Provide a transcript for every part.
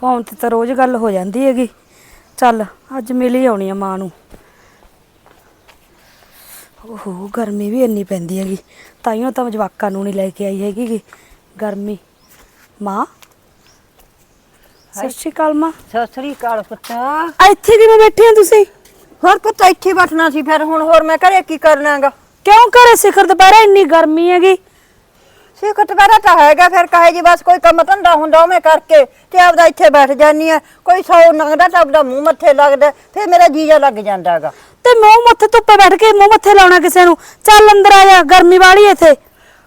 Phone ਤੇ ਤਾਂ ਰੋਜ਼ ਗੱਲ ਹੋ ਜਾਂਦੀ ਹੈਗੀ। ਚੱਲ ਅੱਜ ਮਿਲ ਹੀ ਆਉਣੀ ਆ ਮਾਂ ਨੂੰ। ਓਹੋ ਗਰਮੀ ਵੀ ਇੰਨੀ ਪੈਂਦੀ ਹੈਗੀ। ਤਾਈਓ ਤਾਂ ਜਵਾਕਾਂ ਨੂੰ ਨਹੀਂ ਲੈ ਕੇ ਆਈ ਹੈਗੀ ਗੀ। ਗਰਮੀ। ਮਾਂ? ਸਤਿ ਸ਼੍ਰੀ ਅਕਾਲ ਮਾਂ। ਸਤਿ ਸ੍ਰੀ ਅਕਾਲ ਪੁੱਤ। ਇੱਥੇ ਕਿਵੇਂ ਬੈਠੇ ਆ ਤੁਸੀਂ? ਹੋਰ ਪੁੱਤ ਇੱਥੇ ਬੈਠਣਾ ਸੀ ਫਿਰ ਹੁਣ ਹੋਰ ਮੈਂ ਘਰੇ ਕੀ ਕਰਨਾਗਾ ਕਿਉਂ ਘਰੇ ਸਿਖਰ ਦੁਪਹਿਰਾ ਇੰਨੀ ਗਰਮੀ ਹੈਗੀ? ਸਿੱਖਤ ਬਾਰਾ ਤਾਂ ਹੈਗਾ ਫਿਰ ਕਹੇ ਜੀ ਬਸ ਕੋਈ ਕੰਮ ਧੰਦਾ ਹੁੰਦਾ ਉਹ ਮੈਂ ਕਰਕੇ ਤੇ ਆਪਦਾ ਇੱਥੇ ਬੈਠ ਜਾਨੀ ਆ। ਕੋਈ ਸੌ ਨੰਗਦਾ ਤਾਂ ਆਪਦਾ ਮੂੰਹ ਮੱਥੇ ਲੱਗਦਾ ਫਿਰ ਮੇਰਾ ਜੀਜਾ ਲੱਗ ਜਾਂਦਾਗਾ ਤੇ ਮੂੰਹ ਮੱਥੇ ਧੁੱਪੇ ਬੈਠ ਕੇ ਮੂੰਹ ਮੱਥੇ ਲਾਉਣਾ ਕਿਸੇ ਨੂੰ? ਚੱਲ ਅੰਦਰ ਆ ਜਾ ਗਰਮੀ ਵਾਲੀ ਇੱਥੇ।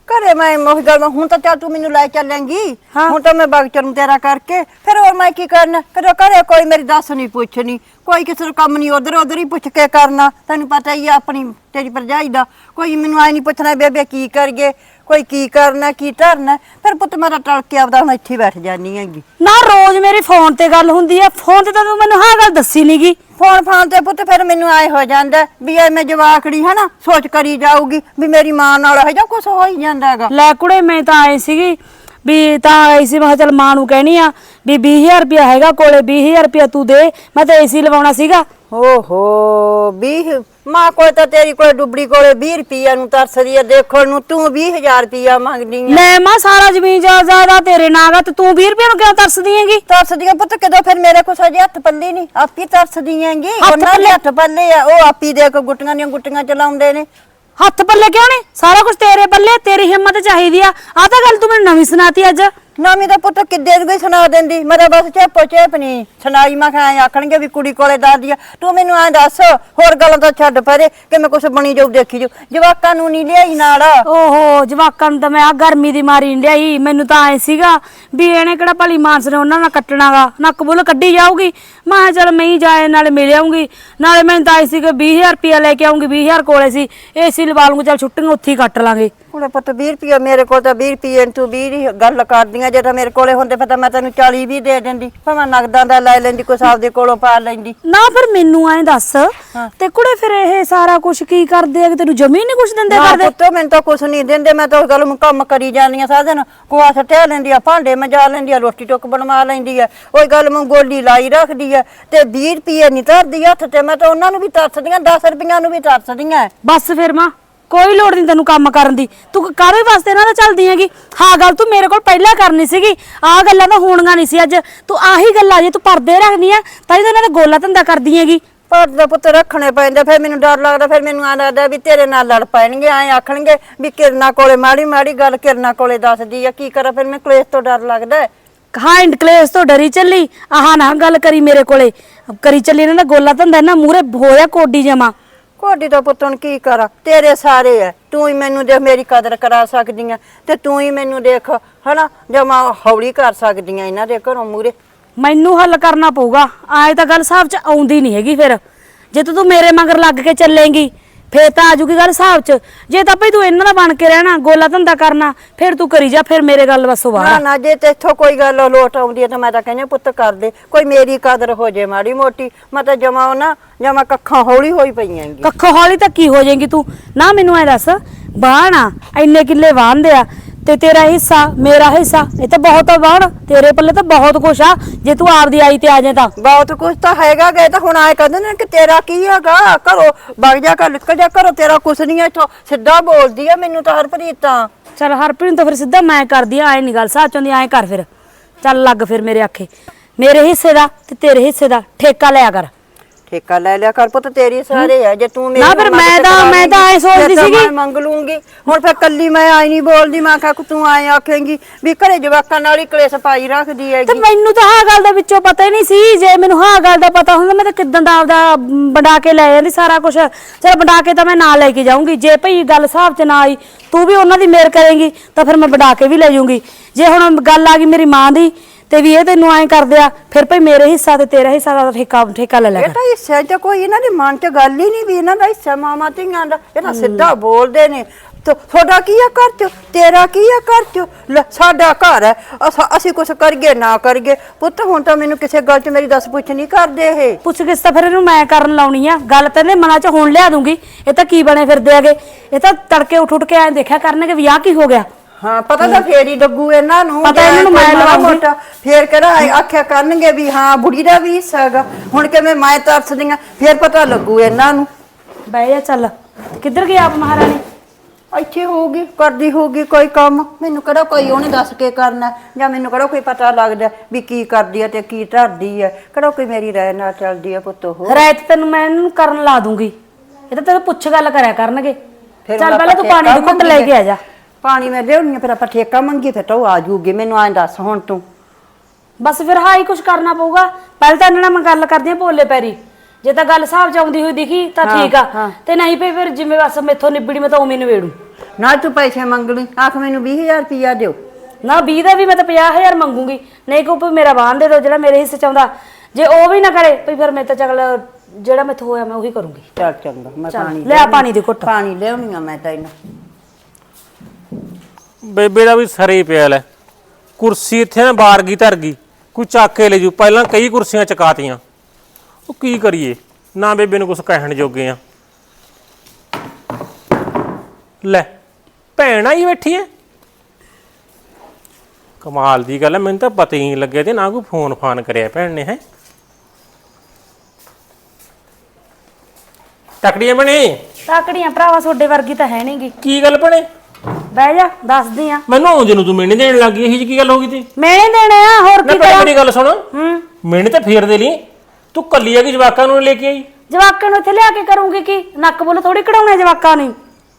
ਘਰੇ ਮੈਂ ਉਹ ਗੱਲ ਮੈਂ ਹੁਣ ਤਾਂ ਚੱਲ ਤੂੰ ਮੈਨੂੰ ਲੈ ਚੱਲੇਂਗੀ। ਹੁਣ ਤਾਂ ਮੈਂ ਬਗਚਰ ਨੂੰ ਤੇਰਾ ਕਰਕੇ। ਫਿਰ ਹੋਰ ਮੈਂ ਕੀ ਕਰਨਾ? ਫਿਰ ਘਰੇ ਕੋਈ ਮੇਰੀ ਦੱਸ ਨਹੀਂ ਪੁੱਛਣੀ। ਕੋਈ ਕਿਸੇ ਨੂੰ ਕੰਮ ਨਹੀਂ ਉਧਰ ਉਧਰ ਹੀ ਪੁੱਛ ਕੇ ਕਰਨਾ। ਤੈਨੂੰ ਪਤਾ ਹੀ ਆ ਆਪਣੀ ਤੇਰੀ ਭਰਜਾਈ ਦਾ। ਕੋਈ ਮੈਨੂੰ ਆਈ ਨਹੀਂ ਪੁੱਛਣਾ ਬੇਬੇ ਕੀ ਕਰੀਏ? ਕੋਈ ਕੀ ਕਰਨਾ ਕੀ ਧਰਨਾ ਫਿਰ ਪੁੱਤ ਮੇਰਾ ਟਲ ਕੇ ਆਪਦਾ ਹੁਣ ਇੱਥੇ ਬੈਠ ਜਾਨੀ ਹੈਗੀ। ਨਾ ਰੋਜ਼ ਮੇਰੀ ਫੋਨ ਤੇ ਗੱਲ ਹੁੰਦੀ ਆ। ਫੋਨ ਤੇ ਤਾਂ ਤੂੰ ਮੈਨੂੰ ਹਾਂ ਗੱਲ ਦੱਸੀ ਨਹੀਂਗੀ ਫੋਨ ਫਾਨ ਤੇ ਪੁੱਤ ਫਿਰ ਮੈਨੂੰ ਆਏ ਹੋ ਜਾਂਦਾ ਵੀ ਐ ਮੈਂ ਜਵਾਕੜੀ ਹਨਾ? ਸੋਚ ਕਰੀ ਜਾਊਗੀ ਵੀ ਮੇਰੀ ਮਾਂ ਨਾਲ ਹੈ ਜਾਂ ਕੁਝ ਹੋ ਹੀ ਜਾਂਦਾ ਹੈਗਾ। ਲੈ ਕੁੜੇ ਮੈਂ ਤਾਂ ਆਈ ਸੀਗੀ ਵੀ ਤਾਂ ਆਈ ਸੀ ਮੈਂ ਕਿਹਾ ਚੱਲ ਮਾਂ ਨੂੰ ਕਹਿਣੀ ਆ ਵੀ 20000 ਰੁਪਇਆ ਹੈਗਾ ਕੋਲੇ 20000 ਰੁਪਇਆ ਤੂੰ ਦੇ ਮੈਂ ਤਾਂ ਏਸੀ ਲਵਾਉਣਾ ਸੀਗਾ। ਓਹੋ 20 ਮਾਂ ਕੋਲ ਤਾਂ ਤੇਰੀ ਕੋਲ ਡੁੱਬੜੀ ਕੋਲੇ 20 ਰੁਪਈਆ ਨੂੰ ਤਰਸਦੀ ਆ ਦੇਖਣ ਨੂੰ ਤੂੰ 20000 ਰੁਪਈਆ ਮੰਗਦੀ ਆ। ਲੈ ਮਾਂ ਸਾਰਾ ਜ਼ਮੀਨ ਜਾਇਦਾਦ ਆ ਤੇਰੇ ਨਾਂ ਆ ਤੇ ਤੂੰ 20 ਰੁਪਏ ਨੂੰ ਕਿਉਂ ਤਰਸਦੀ ਹੈਗੀ? ਤਰਸਦੀ ਆ ਪੁੱਤ ਕਿਦੋਂ ਫਿਰ ਮੇਰੇ ਕੋਲ ਸਜੇ ਹੱਥ ਪੱਲੇ ਨਹੀਂ? ਆਪੀ ਤਰਸਦੀ ਹੱਥ ਉਹਨਾਂ ਦੇ? ਹੱਥ ਪੱਲੇ ਆ ਉਹ ਆਪੀ ਦੇ ਕੇ ਗੁੱਟੀਆਂ ਦੀਆਂ ਗੁੱਟੀਆਂ ਚਲਾਉਂਦੇ ਨੇ। ਹੱਥ ਪੱਲੇ ਕਿਉਂ ਨਹੀਂ? ਸਾਰਾ ਕੁਝ ਤੇਰੇ ਪੱਲੇ ਤੇਰੀ ਹਿੰਮਤ ਚਾਹੀਦੀ ਆ। ਆ ਤਾਂ ਗੱਲ ਤੂੰ ਮੈਨੂੰ ਨਵੀਂ ਸੁਣਾਤੀ ਅੱਜ। ਨਾਮੀ ਦਾ ਪੁੱਤ ਕਿੱਦੇ ਦੀ ਸੁਣਾ ਦਿੰਦੀ? ਮੇਰਾ ਬਸ ਚੇਪੋ ਚੇਪ ਨਹੀਂ ਸੁਣਾਈ ਮੈਂ ਕਿਹਾ ਆਖਣਗੇ ਵੀ ਕੁੜੀ ਕੋਲੇ ਦਾਦੀ ਆ। ਤੂੰ ਮੈਨੂੰ ਐਂ ਦੱਸ, ਹੋਰ ਗੱਲਾਂ ਤਾਂ ਛੱਡ ਪਰੇ, ਕਿ ਮੈਂ ਕੁਛ ਬਣੀ ਜਾਊ, ਦੇਖੀ ਜਾਊ। ਜਵਾਕਾਂ ਨੂੰ ਨਹੀਂ ਲਿਆਈ ਨਾਲ? ਓਹੋ, ਜਵਾਕਾਂ ਨੂੰ ਤਾਂ ਮੈਂ ਆ ਗਰਮੀ ਦੀ ਮਾਰੀ ਨੀ ਲਿਆਈ। ਮੈਨੂੰ ਤਾਂ ਐ ਸੀਗਾ ਵੀ ਇਹਨੇ ਕਿਹੜਾ ਭਲੀ ਮਾਨਸ ਨੇ ਉਹਨਾਂ ਨਾਲ ਕੱਟਣਾਗਾ। ਨੱਕ ਬੁੱਲ ਕੱਢੀ ਜਾਊਗੀ। ਮੈਂ ਕਿਹਾ ਚੱਲ ਮੈਂ ਹੀ ਜਾਏ ਨਾਲੇ ਮਿਲ ਆਉਂਗੀ ਨਾਲੇ ਮੈਨੂੰ ਤਾਂ ਐ ਸੀ ਕਿ 20000 ਰੁਪਇਆ ਲੈ ਕੇ ਆਉਂਗੀ 20000 ਕੋਲੇ ਸੀ। ਏਸੀ ਲਵਾ ਲੂੰਗੀ ਚੱਲ ਛੁੱਟੀਆਂ ਉੱਥੇ ਹੀ ਕੱਟ ਲਾਂਗੇ। ਕੋਲੇ ਪੁੱਤ 20 ਰੁਪਏ ਮੇਰੇ ਕੋਲ ਤਾਂ 20 ਰੁਪਏ ਤੂੰ 20 ਦੀ ਗੱਲ ਕਰਦੀਆਂ ਜੇ ਤਾਂ ਮੇਰੇ ਕੋਲੇ ਹੁੰਦੇ ਫਿਰ ਤਾਂ ਮੈਂ ਤੈਨੂੰ 40 ਵੀ ਦੇ ਦਿੰਦੀ। ਭਾਵੇਂ ਨਗਦਾਂ ਦਾ ਲੈ ਲੈਂਦੀ ਕੁਛ ਆਪਦੇ ਕੋਲੋਂ ਪਾ ਲੈਂਦੀ। ਨਾ ਫਿਰ ਮੈਨੂੰ ਐ ਦੱਸ ਤੇ ਕੁੜੇ ਫਿਰ ਇਹ ਸਾਰਾ ਕੁਝ ਕੀ ਕਰਦੇ ਆ ਕਿ ਤੈਨੂੰ ਜਮੀ ਨਹੀਂ ਕੁਝ ਦਿੰਦੇ ਨਾ ਕਰਦੇ? ਪੁੱਤ ਮੈਨੂੰ ਤਾਂ ਕੁਛ ਨਹੀਂ ਦਿੰਦੇ ਮੈਂ ਤਾਂ ਉਸ ਗੱਲ ਨੂੰ ਕੰਮ ਕਰੀ ਜਾਂਦੀ ਆ ਸਾਰਾ ਦਿਨ ਕੋਆ ਸੱਟਿਆ ਲੈਂਦੀ ਆ ਭਾਂਡੇ ਮਜਾ ਲੈਂਦੀ ਆ ਰੋਟੀ ਟੁੱਕ ਬਣਵਾ ਲੈਂਦੀ ਆ। ਉਹ ਗੱਲ ਮੈਂ ਗੋਲੀ ਲਾਈ ਰੱਖਦੀ ਆ ਤੇ 20 ਰੁਪਏ ਨਹੀਂ ਧਰਦੀ ਹੱਥ ਤੇ ਮੈਂ ਤਾਂ ਉਹਨਾਂ ਨੂੰ ਵੀ ਤਰਸਦੀਆਂ 10 ਰੁਪਈਆਂ ਨੂੰ ਵੀ ਤਰਸਦੀਆਂ ਬਸ ਫਿਰ ਮਾਂ ਕੋਈ ਲੋੜ ਨਹੀਂ ਤੈਨੂੰ ਕੰਮ ਕਰਨ ਦੀ। ਤੂੰ ਕਾਹਦੇ ਵਾਸਤੇ ਇਹਨਾਂ ਦਾ ਚੱਲਦੀ ਹੈਗੀ? ਹਾਂ ਗੱਲ ਤੂੰ ਮੇਰੇ ਕੋਲ ਪਹਿਲਾਂ ਕਰਨੀ ਸੀਗੀ। ਆਹ ਗੱਲਾਂ ਤਾਂ ਹੋਣੀਆਂ ਨਹੀਂ ਸੀ ਅੱਜ। ਤੂੰ ਆਹੀ ਗੱਲਾਂ ਜੇ ਤੂੰ ਪਰਦੇ ਰੱਖਦੀ ਆ ਤਾਂ ਹੀ ਇਹਨਾਂ ਦਾ ਗੋਲਾ ਧੰਦਾ ਕਰਦੀ ਹੈਗੀ। ਪਰ ਦਾ ਪੁੱਤ ਰੱਖਣੇ ਪੈਂਦੇ ਫਿਰ ਮੈਨੂੰ ਡਰ ਲੱਗਦਾ ਫਿਰ ਮੈਨੂੰ ਆ ਲੱਗਦਾ ਵੀ ਤੇਰੇ ਨਾਲ ਲੜ ਪੈਣਗੇ ਐ ਆਖਣਗੇ ਵੀ ਕਿਰਨਾ ਕੋਲੇ ਮਾੜੀ ਮਾੜੀ ਗੱਲ ਕਿਰਨਾ ਕੋਲੇ ਦੱਸਦੀ ਆ ਕੀ ਕਰਾਂ ਫਿਰ ਮੈਨੂੰ ਕਲੇਸ਼ ਤੋਂ ਡਰ ਲੱਗਦਾ ਹੈ। ਹਾਂ ਇੰਟਕਲੇਸ ਤੋਂ ਡਰੀ ਚੱਲੀ। ਆਹ ਨਾ ਗੱਲ ਕਰੀ ਮੇਰੇ ਕੋਲੇ। ਕਰੀ ਚੱਲੀ ਇਹਨਾਂ ਦਾ ਗੋਲਾ ਧੰਦਾ ਇਹਨਾਂ ਮੂਰੇ ਹੋਇਆ ਕੋਡੀ ਜਮਾ। ਕੋਡੀ ਦਾ ਪੁੱਤ ਹੁਣ ਕੀ ਕਰਾਂ? ਤੇਰੇ ਸਾਰੇ ਐ। ਤੂੰ ਹੀ ਮੈਨੂੰ ਦੇਖ ਮੇਰੀ ਕਦਰ ਕਰਾ ਸਕਦੀ ਆ ਤੇ ਤੂੰ ਹੀ ਮੈਨੂੰ ਦੇਖ ਹਨਾ? ਜਮਾ ਹੌਲੀ ਕਰ ਸਕਦੀ ਆ ਇਹਨਾਂ ਦੇ ਘਰੋਂ ਮੂਰੇ ਮੈਨੂੰ ਹੱਲ ਕਰਨਾ ਪਊਗਾ। ਆਏ ਤਾਂ ਗੱਲ ਹਿਸਾਬ 'ਚ ਆਉਂਦੀ ਨਹੀਂ ਹੈਗੀ ਫਿਰ। ਜੇ ਤੂੰ ਤੂੰ ਮੇਰੇ ਮਗਰ ਲੱਗ ਕੇ ਚੱਲੇਂਗੀ ਫੇਰ ਤਾਂ ਆਜੂਗੀ ਗੱਲ ਹਿਸਾਬ 'ਚ। ਜੇ ਤਾਂ ਭਈ ਤੂੰ ਇਹਨਾਂ ਦਾ ਬਣ ਕੇ ਰਹਿਣਾ ਗੋਲਾ ਧੰਦਾ ਕਰਨਾ ਫਿਰ ਤੂੰ ਕਰੀ ਜਾ ਫਿਰ ਮੇਰੇ ਗੱਲ ਬਸੋ ਨਾ ਬਾਹਰ ਨਾ ਜੇ ਤੇ ਇੱਥੋਂ ਕੋਈ ਗੱਲ ਲੋਟ ਆਉਂਦੀ ਹੈ ਤਾਂ ਮੈਂ ਤਾਂ ਕਹਿੰਦੀ ਪੁੱਤ ਕਰ ਦੇ। ਕੋਈ ਮੇਰੀ ਕਦਰ ਹੋ ਜੇ ਮਾੜੀ ਮੋਟੀ ਮੈਂ ਤਾਂ ਜਮਾ ਨਾ ਜਮਾ ਕੱਖਾਂ ਹੌਲੀ ਹੋਈ ਪਈਆਂ ਗੀ ਕੱਖੋ ਹੌਲੀ ਤਾਂ ਕੀ ਹੋ ਜਾਏਗੀ ਤੂੰ? ਨਾ ਮੈਨੂੰ ਐ ਦੱਸ ਬਾਹਣਾ ਇੰਨੇ ਕਿੱਲੇ ਵਾਹਣਦੇ ਆ ਤੇ ਤੇਰਾ ਹਿੱਸਾ ਮੇਰਾ ਹਿੱਸਾ। ਇਹ ਤਾਂ ਬਹੁਤ ਆ ਤੇਰੇ ਪੱਲੇ ਤਾਂ ਬਹੁਤ ਕੁਛ ਆ। ਜੇ ਤੂੰ ਆਪਦੀ ਆਈ ਤੇ ਆ ਜਾਏ ਤਾਂ। ਬਹੁਤ ਕੁਝ ਤਾਂ ਹੈਗਾ ਗਏ ਤਾਂ ਹੁਣ ਆਏ ਕਹਿੰਦੇ ਨੇ ਕਿ ਤੇਰਾ ਕੀ ਹੈਗਾ? ਘਰੋ ਵਗ ਜਾ ਕਰ ਨਿਕਲ ਜਾ ਕਰੋ ਤੇਰਾ ਕੁਛ ਨਹੀਂ ਹੈ ਇੱਥੋਂ। ਸਿੱਧਾ ਬੋਲਦੀ ਆ ਮੈਨੂੰ ਤਾਂ ਹਰਪ੍ਰੀਤ ਤਾਂ। ਚੱਲ ਹਰਪ੍ਰੀਤ ਨੂੰ ਤਾਂ ਫਿਰ ਸਿੱਧਾ ਮੈਂ ਕਰਦੀ ਆ। ਐ ਨਹੀਂ ਗੱਲ ਸਾਚੋਂ ਦੀ ਐ ਕਰ ਫਿਰ। ਚੱਲ ਲੱਗ ਫਿਰ ਮੇਰੇ ਆਖੇ। ਮੇਰੇ ਹਿੱਸੇ ਦਾ ਤੇ ਤੇਰੇ ਹਿੱਸੇ ਦਾ। ਠੇਕਾ ਲਿਆ ਕਰ। ਠੇਕਾ ਲੈ ਲਿਆ ਕਰ ਪੁੱਤ ਤੇਰੀ ਸਾਰੇ ਆ ਜੇ ਤੂੰ ਨਾ ਫਿਰ ਮੈਂ ਤਾਂ- ਮੈਂ ਤਾਂ ਐਂ ਸੋਚਦੀ ਫਿਰ ਤਾਂ ਸੀਗੀ। ਮੈਂ ਮੰਗ ਲੂੰਗੀ। ਹੁਣ ਫਿਰ ਕੱਲੀ ਮੈਂ ਆਈ ਨਹੀਂ ਬੋਲਦੀ ਮੈਂ ਕਿਹਾ ਕਿ ਤੂੰ ਆਏ ਆਖੇਂਗੀ ਵੀ ਘਰੇ ਜਵਾਕਾਂ ਨਾਲ ਹੀ ਕਲੇਸ਼ ਪਾਈ ਰੱਖਦੀ ਤੇ ਹੈਗੀ ਮੈਨੂੰ ਤਾਂ ਹਾਂ ਗੱਲ ਦਾ ਵਿੱਚੋਂ ਪਤਾ ਹੀ ਨਹੀਂ ਸੀ ਜੇ ਮੈਨੂੰ ਹਾਂ ਗੱਲ ਦਾ ਪਤਾ ਹੁੰਦਾ ਮੈਂ ਤਾਂ ਕਿਦਾਂ ਦਾ ਆਪਦਾ ਮ, ਵੰਡਾ ਕੇ ਲੈ ਜਾਂਦੀ ਸਾਰਾ ਕੁਝ ਚਲ ਵੰਡਾ ਕੇ ਤਾਂ ਮੈਂ ਨਾਲ ਲੈ ਕੇ ਜਾਊਂਗੀ ਜੇ ਭਈ ਗੱਲ ਹਿਸਾਬ 'ਚ ਨਾ ਆਈ ਤੂੰ ਵੀ ਉਹਨਾਂ ਦੀ ਮੇਰ ਕਰੇਂਗੀ ਤਾਂ ਫਿਰ ਮੈਂ ਵੰਡਾ ਕੇ ਵੀ ਲੈ ਜਾਊਂਗੀ। ਜੇ ਹੁਣ ਗੱਲ ਆ ਗਈ ਮੇਰੀ ਮਾਂ ਦੀ ਤੇ ਵੀ ਇਹ ਤੈਨੂੰ ਐਂ ਕਰਦੇ ਆ ਫਿਰ ਭਈ ਮੇਰੇ ਹਿੱਸਾ ਤੇ ਤੇਰਾ ਹਿੱਸਾ ਦਾ ਠੇਕਾ ਠੇਕਾ ਲੈ ਲੈ ਇਹ ਤਾਂ ਹਿੱਸਾ ਚ ਕੋਈ ਇਹਨਾਂ ਦੇ ਮਨ 'ਚ ਗੱਲ ਹੀ ਨਹੀਂ ਵੀ ਇਹਨਾਂ ਦਾ ਹਿੱਸਾ ਮਾਮਾ ਧੀਆਂ ਦਾ। ਇਹ ਤਾਂ ਸਿੱਧਾ ਬੋਲਦੇ ਨੇ। ਤੋ ਤੁਹਾਡਾ ਕੀ ਆ ਘਰ 'ਚ? ਤੇਰਾ ਕੀ ਆ ਘਰ 'ਚ? ਲੈ, ਸਾਡਾ ਘਰ ਹੈ। ਅਸਾਂ- ਅਸੀਂ ਕੁਛ ਕਰੀਏ ਨਾ ਕਰੀਏ। ਪੁੱਤ ਹੁਣ ਤਾਂ ਮੈਨੂੰ ਕਿਸੇ ਗੱਲ 'ਚ ਮੇਰੀ ਦੱਸ ਪੁੱਛ ਨਹੀਂ ਕਰਦੇ ਇਹ। ਪੁੱਛ ਕਿਸ ਤਾਂ ਫਿਰ ਇਹਨੂੰ ਮੈਂ ਕਰਨ ਲਾਉਣੀ ਆ? ਗੱਲ ਤਾਂ ਇਹਨੇ ਮਨਾਂ 'ਚ ਹੁਣ ਲਿਆ ਦੂੰਗੀ। ਇਹ ਤਾਂ ਕੀ ਬਣੇ ਫਿਰਦੇ ਆਗੇ ਇਹ ਤਾਂ ਤੜਕੇ ਉੱਠ ਉੱਠ ਕੇ ਐਂ ਦੇਖਿਆ ਕਰਨਗੇ ਵੀ ਆਹ ਕੀ ਹੋ ਗਿਆ? ਹਾਂ ਪਤਾ ਤਾਂ ਫੇਰ ਹੀ ਲੱਗੂ ਇਹਨਾਂ ਨੂੰ ਪਤਾ ਇਹਨਾਂ ਨੂੰ ਮੈਂ ਲਵਾਉਂਗੀ। ਮੋਟਾ, ਫੇਰ ਕਿਹੜਾ ਆਖਿਆ ਕਰਨਗੇ ਵੀ ਹਾਂ ਬੁੜੀ ਦਾ ਵੀ ਹੈਗਾ ਹੁਣ ਕਿਵੇਂ ਮੈਂ ਤਰਸਦੀਆਂ ਫੇਰ ਪਤਾ ਲੱਗੂ ਇਹਨਾਂ ਨੂੰ। ਬਹਿ ਜਾ ਚੱਲ। ਕਿੱਧਰ ਗਈ ਆਪ ਮਹਾਰਾਣੀ? ਇੱਥੇ ਹੋਊਗੀ ਕਰਦੀ ਹੋਊਗੀ ਕੋਈ ਕੰਮ। ਮੈਨੂੰ ਕਿਹੜਾ ਕੋਈ ਉਹਨੇ ਦੱਸ ਕੇ ਕਰਨਾ ਜਾਂ ਮੈਨੂੰ ਕਿਹੜਾ ਕੋਈ ਪਤਾ ਲੱਗਦਾ ਵੀ ਕੀ ਕਰਦੀ ਹੈ ਤੇ ਕੀ ਧਰਦੀ ਹੈ। ਕਿਹੜਾ ਕੋਈ ਮੇਰੀ ਰਾਏ ਨਾਲ ਚੱਲਦੀ ਹੈ ਪੁੱਤ ਉਹ। ਰਾਇਤ ਤੈਨੂੰ ਮੈਂ ਇਹਨੂੰ ਕਰਨ ਲਾ ਦੂੰਗੀ। ਇਹ ਤਾਂ ਤੈਨੂੰ ਪੁੱਛ ਗੱਲ ਕਰਿਆ ਕਰਨਗੇ। ਚੱਲ ਪਹਿਲਾਂ ਤੂੰ ਪਾਣੀ ਦੀ ਘੁੱਟ ਲੈ ਕੇ ਆ ਜਾ। ਪਾਣੀ ਮੈਂ ਲਿਆਉਣੀ ਆ ਫਿਰ ਆਪਾਂ ਠੇਕਾ ਮੰਗੀ ਤਾਂ ਉਹ ਆ ਜੂਗੀ। ਮੈਨੂੰ ਐਂ ਦੱਸ ਹੁਣ ਤੂੰ। ਬਸ ਫਿਰ ਹਾਂ ਹੀ ਕੁਝ ਕਰਨਾ ਪਊਗਾ। ਪਹਿਲਾਂ ਤਾਂ ਇਹਨਾਂ ਨਾਲ ਮੈਂ ਗੱਲ ਕਰਦੀ ਆ ਭੋਲੇ ਪੈਰੀ। ਜੇ ਤਾਂ ਗੱਲ ਚ ਆਉਂਦੀ ਹੋਈ ਦਿਖੀ ਤਾਂ ਹਾਂ, ਠੀਕ ਆ। ਹਾਂ। ਤੇ ਨਹੀਂ ਪਈ ਫਿਰ ਜਿਵੇਂ ਬਸ ਮੈਥੋਂ ਨਿਬੜੀ ਮੈਂ ਤਾਂ ਉਵੇਂ ਨਿਬੇੜੂ। ਨਾ ਤੂੰ ਪੈਸੇ ਮੰਗ ਲਈ ਆਖ ਮੈਨੂੰ 20000 ਰੁਪਇਆ ਦਿਓ। ਨਾ 20 ਦਾ ਵੀ ਮੈਂ ਤਾਂ 50000 ਮੰਗੂਗੀ। ਨਹੀਂ ਕੋਈ ਮੇਰਾ ਬਾਹਨ ਦੇ ਦਿਓ ਜਿਹੜਾ ਮੇਰੇ ਹਿੱਸੇ ਚ ਆਉਂਦਾ। ਜੇ ਉਹ ਵੀ ਨਾ ਕਰੇ ਭਈ ਫਿਰ ਮੈਂ ਤਾਂ ਚਗਲ ਜਿਹੜਾ ਮੈਥੋਂ ਹੋਇਆ ਮੈਂ ਉਹੀ ਕਰੂੰਗੀ। ਚੱਲ ਚੰਗਾ ਮੈਂ ਚੱਲ, ਪਾਣੀ ਲਿਆ ਪਾਣੀ ਦੀ ਘੁੱਟ। ਪਾਣੀ ਲਿਆਉਣੀ ਆ ਮੈਂ ਤੈਨੂੰ ਬੇਬੇ ਦਾ ਵੀ ਸਰੇ ਹੀ ਪਿਆ ਲੈ ਕੁਰਸੀ ਇੱਥੇ ਨਾ ਬਾਰ ਗਈ ਧਰ ਗਈ ਕੋਈ ਚੱਕ ਕੇ ਲੈ ਜੂ ਪਹਿਲਾਂ ਕਈ ਕੁਰਸੀਆਂ ਚਕਾਤੀਆਂ। ਉਹ ਕੀ ਕਰੀਏ? ਨਾ ਬੇਬੇ ਨੂੰ ਕੁਝ ਕਹਿਣ ਜੋਗੇ ਆ। ਲੈ ਭੈਣ ਆਈ ਬੈਠੀ ਐ। ਕਮਾਲ ਦੀ ਗੱਲ ਐ ਮੈਨੂੰ ਤਾਂ ਪਤਾ ਹੀ ਨਹੀਂ ਲੱਗਿਆ ਤੇ ਨਾ ਕੋਈ ਫੋਨ ਫਾਨ ਕਰਿਆ ਭੈਣ ਨੇ ਹੈ। ਤਕੜੀਆਂ ਬਣੇ? ਤਾਕੜੀਆਂ ਭਰਾਵਾ ਤੁਹਾਡੇ ਵਰਗੀ ਤਾਂ ਹੈ ਨਹੀਂਗੀ ਕੀ ਗੱਲ ਬਣੇ? ਬਹਿ ਜਾ ਦੱਸਦੀ ਆ। ਮੈਨੂੰ ਆਉਂਦੇ ਨੂੰ ਤੂੰ ਮੈਨੇ ਦੇਣ ਲੱਗੀ ਇਹ ਜੀ ਕੀ ਗੱਲ ਹੋ ਗਈ ਤੇ ਮੈਂ ਨਹੀਂ ਦੇਣੇ ਆ ਹੋਰ ਨਾ ਕੀ ਪਹਿਲਾਂ ਕਰਾਂ? ਮੇਰੀ ਗੱਲ ਸੁਣ। ਹੂੰ। ਮੈਨੇ ਤਾਂ ਫੇਰ ਦੇ ਲਈ। ਤੂੰ ਕੱਲੀ ਆ ਕਿ ਜਵਾਕਾਂ ਨੂੰ ਲੈ ਕੇ ਆਈ। ਜਵਾਕਾਂ ਨੂੰ ਇੱਥੇ ਲਿਆ ਕੇ ਕਰੂੰਗੀ ਕੀ? ਨੱਕ ਬੋਲ ਥੋੜੀ ਕਢਾਉਣੇ ਜਵਾਕਾਂ ਨੂੰ?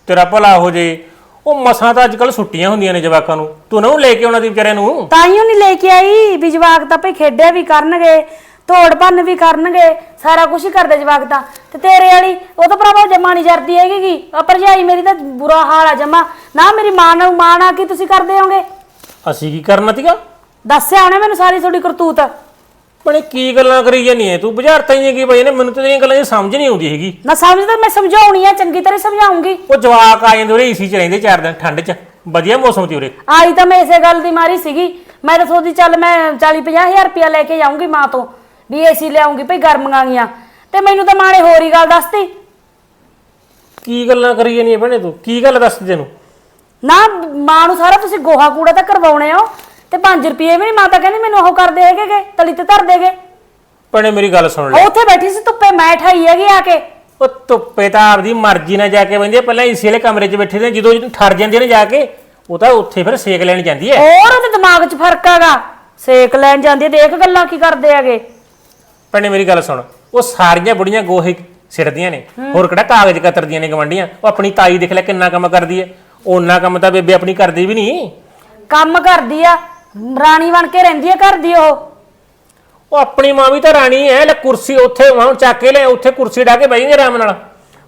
ਤੇਰਾ ਭਲਾ ਹੋ ਜੇ। ਉਹ ਮਸਾਂ ਤਾਂ ਅੱਜ ਕੱਲ ਛੁੱਟੀਆਂ ਹੁੰਦੀਆਂ ਨੇ ਜਵਾਕਾਂ ਨੂੰ। ਤੂੰ ਨਾ ਉਹ ਲੈ ਕੇ ਆਉਣਾ ਦੀ ਵਿਚਾਰਿਆਂ ਨੂੰ। ਤਾਈਓ ਨਹੀਂ ਲੈ ਕੇ ਆਈ ਵੀ ਜਵਾਕ ਤਾਂ ਭਈ ਖੇਡਿਆ ਵੀ ਕਰਨਗੇ। ਤੋੜ ਭੰਨ ਵੀ ਕਰਨਗੇ ਸਾਰਾ ਕੁਝ ਹੀ ਕਰਦੇ ਜਵਾਕ ਤਾਂ। ਤੇ ਤੇਰੇ ਵਾਲੀ ਉਹ ਤਾਂ ਭਰਾਵਾ ਜਮਾ ਨਹੀਂ ਜਰਦੀ ਹੈਗੀ ਗੀ। ਆ ਭਰਜਾਈ ਮੇਰੀ ਤਾਂ ਬੁਰਾ ਹਾਲ ਆ ਜਮਾ। ਨਾ ਮੇਰੀ ਮਾਂ ਨੂੰ ਮਾਂ ਕੀ ਤੁਸੀਂ ਕਰਦੇ ਹੋਗੇ? ਅਸੀਂ ਕੀ ਕਰਨਾ ਤੀਗਾ ਦੱਸਿਆ ਉਹਨੇ ਮੈਨੂੰ ਸਾਰੀ ਤੁਹਾਡੀ ਕਰਤੂਤ। ਬਣੇ ਕੀ ਗੱਲਾਂ ਕਰੀ ਜਾਨੀ ਐ? ਤੂੰ ਬੁਝਾਰਤਾ ਹੀ ਕੀ ਬਈ ਨੇ ਮੈਨੂੰ ਤਾਂ ਇਹ ਗੱਲਾਂ ਦੀ ਸਮਝ ਨਹੀਂ ਆਉਂਦੀ ਹੈਗੀ। ਨਾ ਸਮਝ ਤਾਂ ਮੈਂ ਸਮਝਾਉਣੀ ਆ ਚੰਗੀ ਤਰ੍ਹਾਂ ਸਮਝਾਉਂਗੀ। ਉਹ ਜਵਾਕ ਆ ਜਾਂਦੇ ਉਰੇ ਏਸੀ ਚ ਰਹਿੰਦੇ ਚਾਰ ਦਿਨ ਠੰਡ ਚ। ਵਧੀਆ ਮੌਸਮ ਤੇ ਉਰੇ। ਆਈ ਤਾਂ ਮੈਂ ਇਸੇ ਗੱਲ ਦੀ ਮਾਰੀ ਸੀਗੀ। ਮੈਂ ਤਾਂ ਸੋਚਦੀ ਚੱਲ ਮੈਂ 40 ਹਜ਼ਾਰ ਰੁਪਇਆ ਲੈ ਕੇ ਜਾਊਂਗੀ ਮਾਂ ਤੋਂ। ਵੀ ਏਸੀ ਲਿਆਉਂਗੀ ਭਈ ਗਰਮੀਆਂ ਗੀਆਂ। ਤੇ ਮੈਨੂੰ ਤਾਂ ਮਾਂ ਨੇ ਹੋਰ ਹੀ ਗੱਲ ਦੱਸਤੀ। ਕੀ ਗੱਲਾਂ ਕਰੀ ਜਾਨੀ ਭੈਣੇ ਤੂੰ? ਕੀ ਗੱਲ ਦੱਸ ਤੈਨੂੰ? ਨਾ ਮਾਂ ਨੂੰ ਸਾਰਾ ਤੁਸੀਂ ਗੋਹਾ ਕੂੜਾ ਤਾਂ ਕਰਵਾਉਣੇ ਹੋ। ਤੇ 5 ਰੁਪਏ ਵੀ ਨਹੀਂ ਮਾਂ ਤਾਂ ਕਹਿੰਦੀ ਮੈਨੂੰ ਉਹ ਕਰ ਦੇਗੇ ਤਲੀ ਤੇ ਧਰ ਦੇਗੇ। ਭੈਣੇ ਮੇਰੀ ਗੱਲ ਸੁਣ ਲੈ। ਉਹ ਉੱਥੇ ਬੈਠੀ ਸੀ ਧੁੱਪੇ ਮੈਂ ਠਾਈ ਹੈਗੀ ਆ ਕੇ। ਉਹ ਧੁੱਪੇ ਤਾਂ ਆਪਦੀ ਮਰਜ਼ੀ ਨਾਲ ਜਾ ਕੇ ਬੈਂਦੀ ਪਹਿਲਾਂ ਏਸੀ ਵਾਲੇ ਕਮਰੇ 'ਚ ਬੈਠੇ ਨੇ ਜਦੋਂ ਠਰ ਜਾਂਦੇ ਨੇ ਜਾ ਕੇ ਉਹ ਤਾਂ ਉੱਥੇ ਫਿਰ ਸੇਕ ਲੈਣ ਜਾਂਦੀ ਐ। ਹੋਰ ਉਹਦੇ ਦਿਮਾਗ 'ਚ ਫ਼ਰਕ ਹੈਗਾ। ਸੇਕ ਲੈਣ ਜਾਂਦੀ ਹੈ, ਦੇਖ ਗੱਲਾਂ ਕੀ ਕਰਦੇ ਹੈਗੇ। ਭੈਣੇ ਮੇਰੀ ਗੱਲ ਸੁਣ ਉਹ ਸਾਰੀਆਂ ਬੁੜੀਆਂ ਗੋਹੇ ਸਿੱਟਦੀਆਂ ਨੇ ਹੋਰ ਕਿਹੜਾ ਕਾਗਜ਼ ਕਤਰਦੀਆਂ ਨੇ ਗਵੰਡੀਆਂ? ਉਹ ਆਪਣੀ ਤਾਈ ਦੇਖ ਲੈ ਕਿੰਨਾ ਕੰਮ ਕਰਦੀ ਐ। ਉਹਨਾਂ ਕੰਮ ਤਾਂ ਬੇਬੇ ਆਪਣੀ ਕਰਦੀ ਵੀ ਨਹੀਂ। ਕੰਮ ਕਰਦੀ ਆ ਰਾਣੀ ਬਣ ਕੇ ਰਹਿੰਦੀ ਆ ਘਰ ਦੀ ਉਹ। ਉਹ ਆਪਣੀ ਮਾਂ ਵੀ ਤਾਂ ਰਾਣੀ ਐ ਲੈ ਕੁਰਸੀ ਉੱਥੇ ਹੁਣ ਚੱਕ ਕੇ ਲੈ ਉੱਥੇ ਕੁਰਸੀ ਢਾ ਕੇ ਬਹਿ ਜਾਂਦੀ ਆਰਾਮ ਨਾਲ।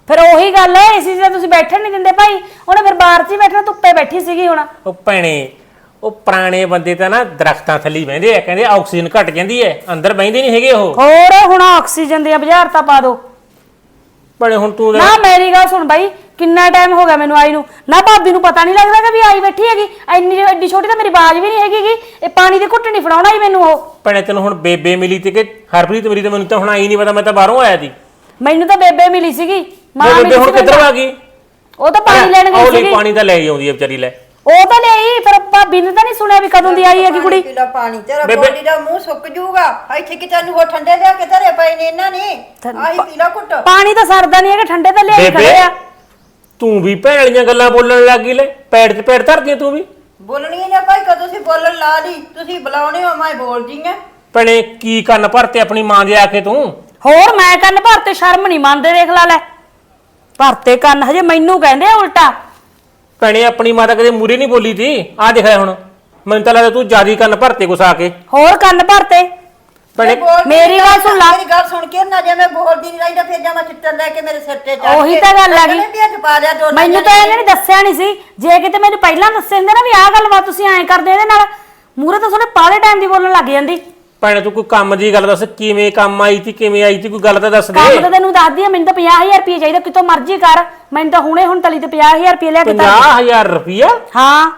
ਫਿਰ ਉਹੀ ਗੱਲ ਹੈ ਇਸੇ ਤੇ ਤੁਸੀਂ ਬੈਠਣ ਨਹੀਂ ਦਿੰਦੇ ਭਾਈ। ਉਹਨੇ ਫਿਰ ਬਾਹਰ 'ਚ ਹੀ ਬੈਠਣਾ ਧੁੱਪੇ ਬੈਠੀ ਸੀਗੀ ਹੁਣ। ਉਹ ਭੈਣੇ ਉਹ ਪੁਰਾਣੇ ਬੰਦੇ ਤਾਂ ਨਾ ਦਰਖਤਾਂ ਥੱਲੇ ਹੀ ਬਹਿੰਦੇ ਆ ਕਹਿੰਦੇ ਆਕਸੀਜਨ ਘਟ ਜਾਂਦੀ ਐ ਅੰਦਰ ਬਹਿੰਦੇ ਨਹੀਂ ਹੈਗੇ ਉਹ। ਹੋਰ ਹੁਣ ਆਕਸੀਜਨ ਦੀਆਂ ਬੁਝਾਰਤਾਂ ਪਾ ਦੋ। ਭੈਣੇ ਹੁਣ ਤੂੰ ਨਾ ਮੇਰੀ ਗੱਲ ਸੁਣ ਬਾਈ ਕਿੰਨਾ ਟਾਈਮ ਹੋ ਗਿਆ ਮੈਨੂੰ ਆਈ ਨੂੰ? ਨਾ ਭਾਬੀ ਨੂੰ ਪਤਾ ਨਹੀਂ ਲੱਗਦਾ ਕਿ ਵੀ ਆਈ ਬੈਠੀ ਹੈਗੀ। ਇੰਨੀ ਐਡੀ ਛੋਟੀ ਤਾਂ ਮੇਰੀ ਬਾਜ ਵੀ ਨਹੀਂ ਹੈਗੀ ਗੀ। ਇਹ ਪਾਣੀ ਦੇ ਘੁੱਟ ਨਹੀਂ ਫੜਾਉਣਾ ਹੀ ਮੈਨੂੰ ਉਹ। ਭੈਣੇ ਤੈਨੂੰ ਹੁਣ ਬੇਬੇ ਮਿਲੀ ਤੇ ਕਿ ਹਰਪ੍ਰੀਤ ਮਿਲੀ ਤੇ ਮੈਨੂੰ ਤਾਂ ਹੁਣ ਆਈ ਨਹੀਂ ਪਤਾ ਮੈਂ ਤਾਂ ਬਾਹਰੋਂ ਆਇਆ ਸੀ। ਮੈਨੂੰ ਤਾਂ ਬੇਬੇ ਮਿਲੀ ਸੀਗੀ। ਮਾਂ ਬੇਬੇ ਹੁਣ ਕਿੱਧਰ। ਆ ਗਈ? ਉਹ ਤਾਂ ਪਾਣੀ ਲੈਣ ਉਹ ਗਈ ਲਈ ਸੀਗੀ। ਪਾਣੀ ਤਾਂ ਲੈ ਹੀ ਆਉਂਦੀ ਐ ਵਿਚਾਰੀ ਲੈ। ਉਹ ਤਾਂ ਲਈ ਫਿਰ ਭਾਬੀ ਨੇ ਤਾਂ ਨਹੀਂ ਸੁਣਿਆ ਵੀ ਕਦੋਂ ਦੀ ਆਈ ਹੈਗੀ ਕੁੜੀ। ਪੀਲਾ ਪਾਣੀ ਤੇਰਾ ਬੇਬੇ- ਬੋਲੀ ਦਾ ਮੂੰਹ ਸੁੱਕ ਜਾਊਗਾ ਇੱਥੇ ਕਿ ਤੈਨੂੰ ਉਹ ਠੰਡੇ ਲਿਆ ਕੇ ਧਰੇ ਪਏ ਨੇ ਇਹਨਾਂ ਨੇ? ਆਹੀ ਪੀਲਾ ਘੁੱਟ। ਪਾਣੀ ਤਾਂ ਸਰਦਾ ਨਹੀਂ ਹੈਗਾ ਠੰਡੇ ਤਾਂ ਲਿਆਈ ਬੇਬੇ ਖੜੇ ਆ। ਤੂੰ ਵੀ ਭੈਣ ਵਾਲੀਆਂ ਗੱਲਾਂ ਬੋਲਣ ਲੱਗੀ ਲੈ। ਪੈੜ ਤੇ ਪੈੜ ਧਰਦੀ ਆਂ ਤੂੰ ਵੀ। ਬੋਲਣੀ ਨੇ ਭਾਈ ਕਦੋਂ ਤੁਸੀਂ ਬੋਲਣ ਲਾ ਲਈ? ਤੁਸੀਂ ਬੁਲਾਉਣੇ ਹੋ ਮੈਂ ਬੋਲਦੀ ਆ। ਭੈਣੇ ਕੀ ਕੰਨ ਭਰਤੇ ਆਪਣੀ ਮਾਂ ਦੇ ਆ ਕੇ ਤੂੰ? ਹੋਰ ਮੈਂ ਕੰਨ ਭਰਤੇ ਸ਼ਰਮ ਨਹੀਂ ਮੰਨਦੇ ਦੇਖ ਲਾ ਲੈ। ਭਰਤੇ ਕੰਨ ਹਜੇ ਮੈਨੂੰ ਕਹਿੰਦੇ ਆ ਉਲਟਾ। ਭੈਣੇ ਆਪਣੀ ਮਾਂ ਤਾਂ ਕਦੇ ਮੂਰੇ ਨਹੀਂ ਬੋਲੀ ਤੀ? ਆ ਦੇਖ ਲੈ ਹੁਣ। ਮੈਨੂੰ ਤਾਂ ਲੱਗਦਾ ਤੂੰ ਜਿਆਦੀ ਕੰਨ ਭਰਤੇ ਗੁੱਸਾ ਆ ਕੇ। ਹੋਰ ਕੰਨ ਭਰਤੇ? ਭੈਣੇ ਬੋਲਦੀ ਮੇਰੀ ਨੀ ਗੱਲ ਸੁਣ ਲਾ। ਮੇਰੀ ਗੱਲ ਸੁਣ ਕੇ ਨਾ ਜੇ ਮੈਂ ਬੋਲਦੀ ਨਹੀਂ ਰਹੀ ਫਿਰ ਜਾਂ ਮੈਂ ਚਿੱਟਰ ਲੈ ਕੇ ਮੇਰੇ ਸਿਰ ਤੇ ਚੜ੍ਹ ਉਹੀ ਕੇ। ਤਾਂ ਗੱਲ ਹੈਗੀ। ਕਹਿੰਦੇ ਵੀ ਅੱਜ ਪਾ ਲਿਆ ਦੋ ਮੈਨੂੰ ਤਾਂ ਇਹਨਾਂ ਨੇ ਦੱਸਿਆ ਨਹੀਂ ਸੀ। ਜੇ ਕਿਤੇ ਮੈਨੂੰ ਪਹਿਲਾਂ ਦੱਸੇ ਹੁੰਦੇ ਨਾ ਵੀ ਆਹ ਗੱਲ ਵਾ ਤੁਸੀਂ ਐਂ ਕਰਦੇ ਇਹਦੇ ਨਾਲ ਮੂਰੇ ਤਾਂ ਤੁਹਾਡੇ ਪਾਲੇ ਟਾਈਮ ਦੀ ਬੋਲਣ ਲੱਗ ਜਾਂਦੀ। ਭੈਣੇ ਤੂੰ ਕੋਈ ਕੰਮ ਦੀ ਗੱਲ ਦੱਸ ਕਿਵੇਂ ਕੰਮ ਆਈ ਤੀ ਕਿਵੇਂ ਆਈ ਤੀ ਕੋਈ ਗੱਲ ਤਾਂ ਦੱਸ ਕੰਮ ਦੇ ਤਾਂ ਤੈਨੂੰ ਦੱਸਦੀ ਆ ਮੈਨੂੰ ਤਾਂ 50000 ਰੁਪਏ ਚਾਹੀਦਾ ਕਿਤੋਂ ਮਰਜ਼ੀ ਕਰ। ਮੈਨੂੰ ਤਾਂ ਹੁਣੇ ਹੁਣ ਤਲੀ ਤੇ 50000 ਰੁਪਏ ਲਿਆ ਕੇ ਤਾਂ 50000 ਰੁਪਿਆ ਹਾਂ।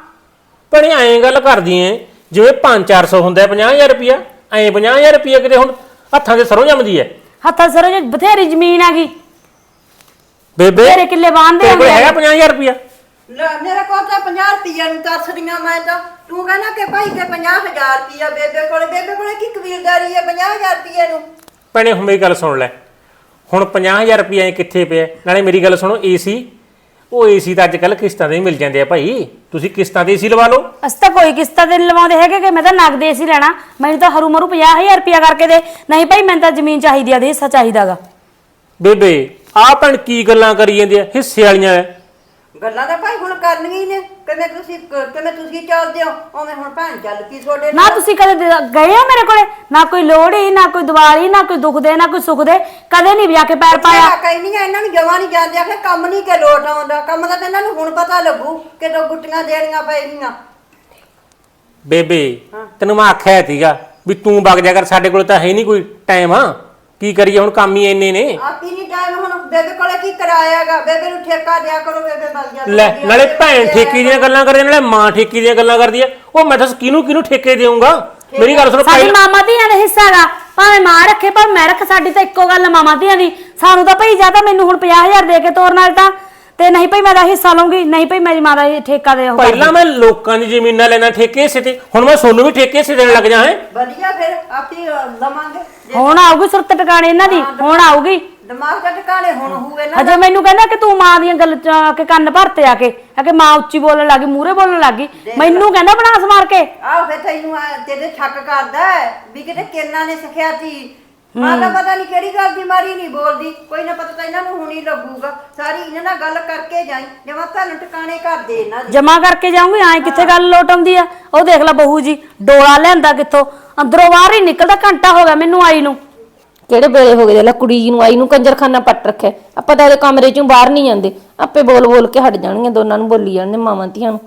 ਭੈਣੇ ਐਂ ਗੱਲ ਕਰਦੀ ਐ ਜਿਵੇਂ 5-400 ਹੁੰਦਾ 50000 ਰੁਪਿਆ ਐਂ 50000 ਰੁਪਿਆ ਕਿਤੇ ਹੁਣ ਹੱਥਾਂ ਦੇ ਸਰੋਂ ਜੰਮਦੀ ਐ। ਹੱਥਾਂ ਸਰੋਂ ਚ ਬਥੇਰੀ ਜ਼ਮੀਨ ਆ ਗਈ ਬੇਬੇ ਤੇਰੇ ਕਿੱਲੇ ਬਾਂਦੇ ਤੇਰੇ ਕੋਲ ਹੁੰਦੇ ਹੈਗਾ 50000 ਰੁਪਿਆ ਲੈ, ਮੇਰੇ ਕੋਲ ਤਾਂ 50 ਰੁਪਈਆ ਨੂੰ ਤਰਸਦੀਆਂ ਮੈਂ ਤਾਂ। ਤੂੰ ਕਹਿੰਦਾ ਕਿ ਭਾਈ ਕੇ 50000 ਰੁਪਈਆ ਬੇਬੇ ਕੋਲੇ ਬੇਬੇ ਕੋਲੇ ਕੀ ਕਬੀਲਦਾਰੀ ਹੈ 50000 ਰੁਪਈਏ ਨੂੰ? ਭੈਣੇ ਹੁਣ ਮੇਰੀ ਗੱਲ ਸੁਣ ਲੈ। ਹੁਣ 50000 ਰੁਪਏ ਕਿੱਥੇ ਪਿਆ? ਨਾਲੇ ਮੇਰੀ ਗੱਲ ਸੁਣੋ ਏਸੀ ਉਹ ਏਸੀ ਤਾਂ ਅੱਜ ਕੱਲ ਕਿਸ਼ਤਾਂ ਤੇ ਹੀ ਮਿਲ ਜਾਂਦੇ ਆ ਭਾਈ। ਤੁਸੀਂ ਕਿਸ਼ਤਾਂ ਤੇ ਏਸੀ ਲਵਾ ਲਓ। ਅਸੀਂ ਤਾਂ ਕੋਈ ਕਿਸ਼ਤਾਂ ਤੇ ਨੀ ਲਵਾਉਂਦੇ ਹੈਗੇ ਕਿ ਮੈਂ ਤਾਂ ਨਗਦ ਏਸੀ ਲੈਣਾ। ਮੈਨੂੰ ਤਾਂ ਹਰੂ ਮਰੂ 50000 ਰੁਪਇਆ ਕਰਕੇ ਦੇ। ਨਹੀਂ ਭਾਈ ਮੈਨੂੰ ਤਾਂ ਜ਼ਮੀਨ ਚਾਹੀਦੀ ਆ ਦੇ ਹਿੱਸਾ ਚਾਹੀਦਾਗਾ ਬੇਬੇ ਆਹ ਭੈਣ ਕੀ ਗੱਲਾਂ ਕਰੀ ਜਾਂਦੇ ਆ? ਹਿੱਸੇ ਵਾਲੀਆਂ ਐ। ਗੱਲਾਂ ਤਾਂ ਭਾਈ ਹੁਣ ਕਰਨੀਆਂ ਹੀ ਨੇ। ਕਿਵੇਂ ਤੁਸੀਂ ਕਿਵੇਂ ਤੁਸੀਂ ਚੱਲਦੇ ਹੋ? ਉਵੇਂ ਹੁਣ ਭੈਣ ਚੱਲ ਪਈ ਤੁਹਾਡੇ ਨਾ ਤੁਸੀਂ ਕਦੇ ਦੇ- ਗਏ ਹੋ ਮੇਰੇ ਕੋਲੇ? ਨਾ ਕੋਈ ਲੋੜੀ ਨਾ ਕੋਈ ਦੀਵਾਲੀ ਨਾ ਕੋਈ ਦੁੱਖ ਦੇ ਨਾ ਕੋਈ ਸੁੱਖ ਦੇ। ਕਦੇ ਨਹੀਂ ਵਿਆਹ ਕੇ ਪੈਰ ਪਾਇਆ। ਪਾਇਆ ਕਹਿੰਦੀਆਂ ਇਹਨਾਂ ਨੂੰ ਜਮਾ ਨਹੀਂ ਜਾਂਦੇ। ਆਖੇ ਕੰਮ ਨਹੀਂ ਕਿ ਲੋਟ ਆਉਂਦਾ। ਕੰਮ ਦਾ ਤਾਂ ਇਹਨਾਂ ਨੂੰ ਹੁਣ ਪਤਾ ਲੱਗੂ ਕਿ ਦੋ ਗੁੱਟੀਆਂ ਦੇਣੀਆਂ ਪੈਣੀਆਂ ਬੇਬੇ ਤੈਨੂੰ ਮੈਂ ਆਖਿਆ ਸੀਗਾ ਵੀ ਤੂੰ ਵਗ ਜਾ ਕਰ। ਸਾਡੇ ਕੋਲ ਤਾਂ ਹੈ ਨਹੀਂ ਕੋਈ ਟਾਈਮ ਆ ਕੀ ਕਰੀਏ? ਹੁਣ ਕੰਮ ਹੀ ਇੰਨੇ ਨੇ। ਆਪੀ ਨਹੀਂ ਟਾਈਮ ਹੁਣ ਬੇਬੇ ਕੋਲੇ ਕੀ ਕਰਾਇਆਗਾ? ਬੇਬੇ ਨੂੰ ਠੇਕਾ ਦਿਆ ਕਰੋ ਬੇਬੇ ਬਲ ਜਾ ਲੈ ਨਾਲੇ ਭੈਣ ਠੇਕੇ ਦੀਆਂ ਗੱਲਾਂ ਕਰਦੀ ਆ, ਨਾਲੇ ਮਾਂ ਠੇਕੇ ਦੀਆਂ ਗੱਲਾਂ ਕਰਦੀ ਆ। ਉਹ ਮੈਂ ਦੱਸ ਕਿਹਨੂੰ ਕਿਹਨੂੰ ਠੇਕੇ ਦੇਊਂਗਾ? ਮੇਰੀ ਗੱਲ ਸੁਣੋ ਸਾਡੀ ਪਹਿਲਾਂ- ਮਾਮਾ ਧੀਆਂ ਦਾ ਹਿੱਸਾ ਗਾ ਭਾਵੇਂ ਮਾਂ ਰੱਖੇ ਭਾਵੇਂ ਮੈਂ ਰੱਖ ਸਾਡੀ ਤਾਂ ਇੱਕੋ ਗੱਲ ਆ ਮਾਮਾ ਧੀਆਂ ਦੀ। ਸਾਨੂੰ ਤਾਂ ਭਈ ਜਾਂ ਤਾਂ ਮੈਨੂੰ ਹੁਣ 50000 ਦੇ ਕੇ ਤੋਰਨ ਨਾਲ ਤਾਂ। ਤੇ ਨਹੀਂ ਭਈ ਮੈਂ ਦਾ ਹਿੱਸਾ ਲਵਾਂਗੀ ਨਹੀਂ ਭਈ ਮੇਰੀ ਮਾਂ ਦਾ ਇਹ ਠੇਕਾ ਦੇ ਕਰ ਪਹਿਲਾਂ ਮੈਂ ਲੋਕਾਂ ਦੀ ਜ਼ਮੀਨਾਂ ਲੈਣਾ ਠੇਕੇ ਹਿੱਸੇ ਤੇ ਹੁਣ ਮੈਂ ਸੋਨੂੰ ਵੀ ਠੇਕੇ ਹਿੱਸੇ ਦੇਣ ਲੱਗ ਜਾ ਹੈ। ਵਧੀਆ ਫਿਰ ਆਪੀ ਲਵਾਂਗੇ। ਹੁਣ ਆਊਗੀ ਸੁਰਤ ਟਿਕਾਣੇ ਇਹਨਾਂ ਦੀ ਹੁਣ ਆਊਗੀ। ਦਿਮਾਗ ਦਾ ਟਿਕਾਣੇ ਹੁਣ ਹੋਵੇ ਨਾ ਅਜੇ ਮੈਨੂੰ ਕਹਿੰਦਾ ਕਿ ਤੂੰ ਮਾਂ ਦੀਆਂ ਗੱਲ ਚ ਆ ਕੇ ਕੰਨ ਭਰਤੇ ਆ ਕੇ ਆ ਕਿ ਮਾਂ ਉੱਚੀ ਬੋਲਣ ਲੱਗੀ ਮੂਹਰੇ ਬੋਲਣ ਲੱਗੀ। ਮੈਨੂੰ ਕਹਿੰਦਾ ਬਣਾਸ ਮਾਰ ਕੇ। ਆਹ ਫਿਰ ਤੈਨੂੰ ਆ ਤੇਰੇ ਛੱਕ ਕਰਦਾ ਹੈ ਵੀ ਕਿਤੇ ਕਿੰਨਾ ਨੇ ਸਿੱਖਿਆ ਸੀ। ਮਾਂ ਦਾ ਪਤਾ ਨਹੀਂ ਕਿਹੜੀ ਗੱਲ ਦੀ ਮਾਰੀ ਨਹੀਂ ਬੋਲਦੀ। ਕੋਈ ਨਾ ਪਤਾ ਤਾਂ ਇਹਨਾਂ ਨੂੰ ਹੁਣੀ ਲੱਗੂਗਾ। ਸਾਰੀ ਇਹਨਾਂ ਨਾਲ ਗੱਲ ਕਰਕੇ ਜਾਈ ਜਿਵੇਂ ਤੁਹਾਨੂੰ ਟਿਕਾਣੇ ਕਰ ਦੇ ਇਹਨਾਂ ਦੇ। ਜਮਾ ਕਰਕੇ ਜਾਊਂਗੀ ਐ ਕਿੱਥੇ ਗੱਲ ਲੋਟ ਆਉਂਦੀ ਆ? ਉਹ ਦੇਖ ਲੈ ਬਹੂ ਜੀ ਡੋਲਾ ਲਿਆਂਦਾ ਕਿੱਥੋਂ? ਅੰਦਰੋਂ ਬਾਹਰ ਹੀ ਨਿਕਲਦਾ ਘੰਟਾ ਹੋ ਗਿਆ ਮੈਨੂੰ ਆਈ ਨੂੰ। ਕਿਹੜੇ ਵੇਲੇ ਹੋ ਗਏ? ਦੇ ਲੈ ਕੁੜੀ ਨੂੰ ਆਈ ਨੂੰ ਕੰਜਰਖਾਨਾ ਪੱਟ ਰੱਖਿਆ। ਆਪਾਂ ਤਾਂ ਇਹਦੇ ਕਮਰੇ ਚੋਂ ਬਾਹਰ ਨਹੀਂ ਜਾਂਦੇ। ਆਪੇ ਬੋਲ ਬੋਲ ਕੇ ਹਟ ਜਾਣਗੀਆਂ ਦੋਨਾਂ ਨੂੰ ਬੋਲੀ ਜਾਣਦੇ ਮਾਵਾਂ ਧੀਆਂ ਨੂੰ।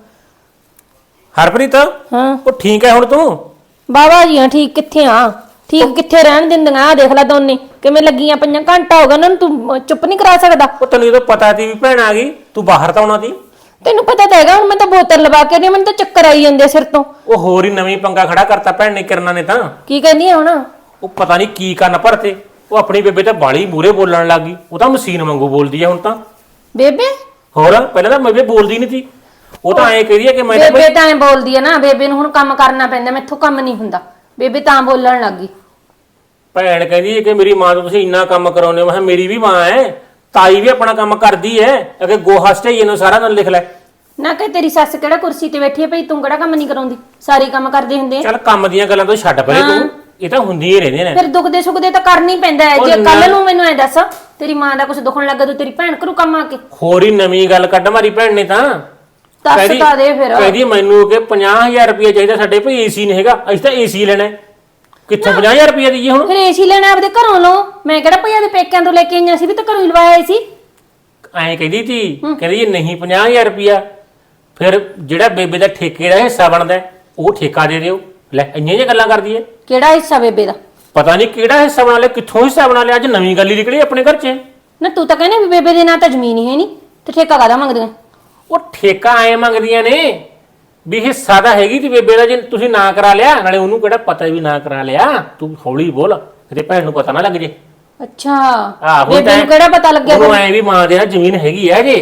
ਹਰਪ੍ਰੀਤ ਹਾਂ। ਉਹ ਠੀਕ ਹੈ ਹੁਣ ਤੂੰ? ਬਾਬਾ ਜੀ ਹਾਂ ਠੀਕ ਕਿੱਥੇ ਆ? ਠੀਕ ਕਿੱਥੇ ਰਹਿਣ ਦਿੰਦੀਆਂ? ਆ ਦੇਖ ਲੈ ਦੋਨੇ ਕਿਵੇਂ ਲੱਗੀਆਂ ਪਈਆਂ? ਘੰਟਾ ਹੋ ਗਿਆ ਉਹਨਾਂ ਨੂੰ ਤੂੰ ਅਹ, ਚੁੱਪ ਨਹੀਂ ਕਰਾ ਸਕਦਾ? ਉਹ ਤੈਨੂੰ ਜਦੋਂ ਪਤਾ ਸੀ ਵੀ ਭੈਣ ਆ ਗਈ ਤੂੰ ਬਾਹਰ ਤਾਂ ਆਉਣਾ ਸੀ। ਤੈਨੂੰ ਪਤਾ ਤਾਂ ਹੈਗਾ ਹੁਣ ਮੈਂ ਤਾਂ ਬੋਤਲ ਲਵਾ ਕੇ ਹਾਂ, ਮੈਨੂੰ ਤਾਂ ਚੱਕਰ ਆਈ ਜਾਂਦੇ ਆ ਸਿਰ ਤੋਂ। ਉਹ ਹੋਰ ਹੀ ਨਵੀਂ ਪੰਗਾ ਖੜਾ ਕਰਤਾ ਭੈਣ ਨੇ ਕਿਰਨਾਂ ਨੇ ਤਾਂ। ਕੀ ਕਹਿੰਦੀ ਆ ਹੁਣ? ਉਹ ਪਤਾ ਨਹੀਂ ਕੀ ਕੰਨ ਭਰਤੇ। ਉਹ ਆਪਣੀ ਬੇਬੇ ਤਾਂ ਬਾਲੀ ਮੂਰੇ ਬੋਲਣ ਲੱਗ ਗਈ। ਉਹ ਤਾਂ ਮਸ਼ੀਨ ਵਾਂਗੂ ਬੋਲਦੀ ਆ ਹੁਣ ਤਾਂ। ਬੇਬੇ? ਹੋਰ? ਪਹਿਲਾਂ ਤਾਂ ਬੇਬੇ ਬੋਲਦੀ ਨਹੀਂ ਸੀ। ਉਹ ਤਾਂ ਐਂ ਕਹਦੀ ਆ ਕਿ ਮੈਂ ਤਾਂ ਬੇਬੇ ਤਾਂ ਐ ਬੋਲਦੀ ਆ ਨਾ। ਬੇਬੇ ਨੂੰ ਹੁਣ ਕੰਮ ਕਰਨਾ ਪੈਂਦਾ। ਮੈਥੋਂ ਕੰਮ ਨਹੀਂ ਹੁੰਦਾ। ਬੇਬੇ ਤਾਂ ਬੋਲਣ ਲੱਗੀ ਭੈਣ ਕਹਿੰਦੀ ਹੈ ਕਿ ਮੇਰੀ ਮਾਂ ਤੋਂ ਤੁਸੀਂ ਇੰਨਾ ਕੰਮ ਕਰਾਉਂਦੇ ਹੋ। ਮੈਂ ਕਿਹਾ ਮੇਰੀ ਵੀ ਮਾਂ ਹੈ। ਤਾਈ ਵੀ ਆਪਣਾ ਕੰਮ ਕਰਦੀ ਹੈ। ਅਗੇ ਗੋਹਾ ਸਟੇਈ ਨੂੰ ਸਾਰਾ ਦਿਨ ਲਿਖ ਲੈ। ਨਾ ਕਿ ਤੇਰੀ ਸੱਸ ਕਿਹੜਾ ਕੁਰਸੀ ਤੇ ਬੈਠੀ ਹੈ ਭਈ? ਤੂੰ ਕਿਹੜਾ ਕੰਮ ਨਹੀਂ ਕਰਾਉਂਦੀ? ਸਾਰੇ ਕੰਮ ਕਰਦੇ ਹੁੰਦੇ ਆ। ਚੱਲ ਕੰਮ ਦੀਆਂ ਗੱਲਾਂ ਤੋਂ ਛੱਡ ਪਰੇ ਤੂੰ। ਇਹ ਤਾਂ ਹੁੰਦੀਆਂ ਹੀ ਰਹਿੰਦੀਆਂ ਨੇ। ਫਿਰ ਦੁੱਖ ਦੇ ਸੁੱਖ ਦੇ ਤਾਂ ਕਰਨੀ ਪੈਂਦਾ ਹੈ। ਜੇ ਕੱਲ ਨਾ- ਮੈਨੂੰ ਐ ਦੱਸ ਤੇਰੀ ਮਾਂ ਦਾ ਕੁਝ ਦੁਖਣ ਲੱਗਾ ਤੂੰ ਤੇਰੀ ਭੈਣ ਕਰੂ ਕੰਮ ਆ ਕੇ? ਹੋਰ ਹੀ ਨਵੀਂ ਗੱਲ ਕੱਢ ਮਾਰੀ ਭੈਣ ਨੇ ਤਾਂ। ਦੱਸ ਤਾਂ ਦੇ ਫਿਰ। ਕਹਿੰਦੀ ਮੈਨੂੰ ਕਿ 50000 ਰੁਪਏ ਚਾਹੀਦਾ ਸਾਡੇ ਭਈ ਏਸੀ ਨਹੀਂ ਹੈਗਾ। ਅਸੀਂ ਤਾਂ ਏਸੀ ਲੈਣਾ ਹੈ। ਕਿੱਥੋਂ 50000 ਰੁਪਏ ਦਈਏ ਹੁਣ? ਫਿਰ ਏਸੀ ਲੈਣਾ ਆਪਦੇ ਘਰੋਂ ਲਓ। ਮੈਂ ਕਿਹੜਾ ਭਈਆ ਦੇ ਪੇਕਿਆਂ ਤੋਂ ਲੈ ਕੇ ਆਈਆਂ ਸੀ ਵੀ ਤਾਂ ਘਰੋਂ ਹੀ ਲਵਾਇਆ ਸੀ ਐਂ ਕਹਿੰਦੀ ਸੀ ਕਹਿੰਦੀ ਜੇ ਨਹੀਂ 50000 ਰੁਪਿਆ ਫਿਰ ਜਿਹੜਾ ਬੇਬੇ ਦਾ ਠੇਕੇ ਦਾ ਹਿੱਸਾ ਬਣਦਾ ਹੈ, ਉਹ ਠੇਕਾ ਦੇ ਦਿਓ। ਲੈ ਇੰਨੀਆਂ ਜਿਹੀਆਂ ਗੱਲਾਂ ਕਰਦੀ ਹੈ ਕਿਹੜਾ ਹਿੱਸਾ ਬੇਬੇ ਦਾ? ਪਤਾ ਨਹੀਂ ਕਿਹੜਾ ਹਿੱਸਾ ਬਣਾ ਲਿਆ ਕਿੱਥੋਂ ਹਿੱਸਾ ਬਣਾ ਲਿਆ ਅੱਜ ਨਵੀਂ ਗੱਲ ਹੀ ਨਿਕਲੀ ਆਪਣੇ ਘਰ 'ਚ। ਨਾ ਤੂੰ ਤਾਂ ਕਹਿੰਦਾ ਵੀ ਬੇਬੇ ਦੇ ਨਾਂ ਤਾਂ ਜ਼ਮੀਨ ਹੀ ਹੈ ਨਹੀਂ ਤੇ ਠੇਕਾ ਕਾਦਾ ਮੰਗਦੀਆਂ? ਉਹ ਠੇਕਾ ਐ ਮੰਗਦੀਆਂ ਨੇ ਵੀ ਹਿੱਸਾ ਤਾਂ ਹੈਗੀ ਤੇ ਬੇਬੇ ਦਾ ਜੇ ਤੁਸੀਂ ਨਾ ਕਰਾ ਲਿਆ ਨਾਲੇ ਉਹਨੂੰ ਕਿਹੜਾ ਪਤਾ ਵੀ ਨਾ ਕਰਾ ਲਿਆ ਤੂੰ ਹੌਲੀ ਬੋਲ ਤੇਰੇ ਭੈਣ ਨੂੰ ਪਤਾ ਨਾ ਲੱਗ ਜੇ। ਅੱਛਾ ਆਹੋ ਬੇਬੇ ਨੂੰ ਕਿਹੜਾ ਪਤਾ ਲੱਗਿਆ ਉਹਨੂੰ ਐ ਵੀ ਮਾਂ ਦੇ ਨਾਲ ਜ਼ਮੀਨ ਹੈਗੀ ਐ ਜੇ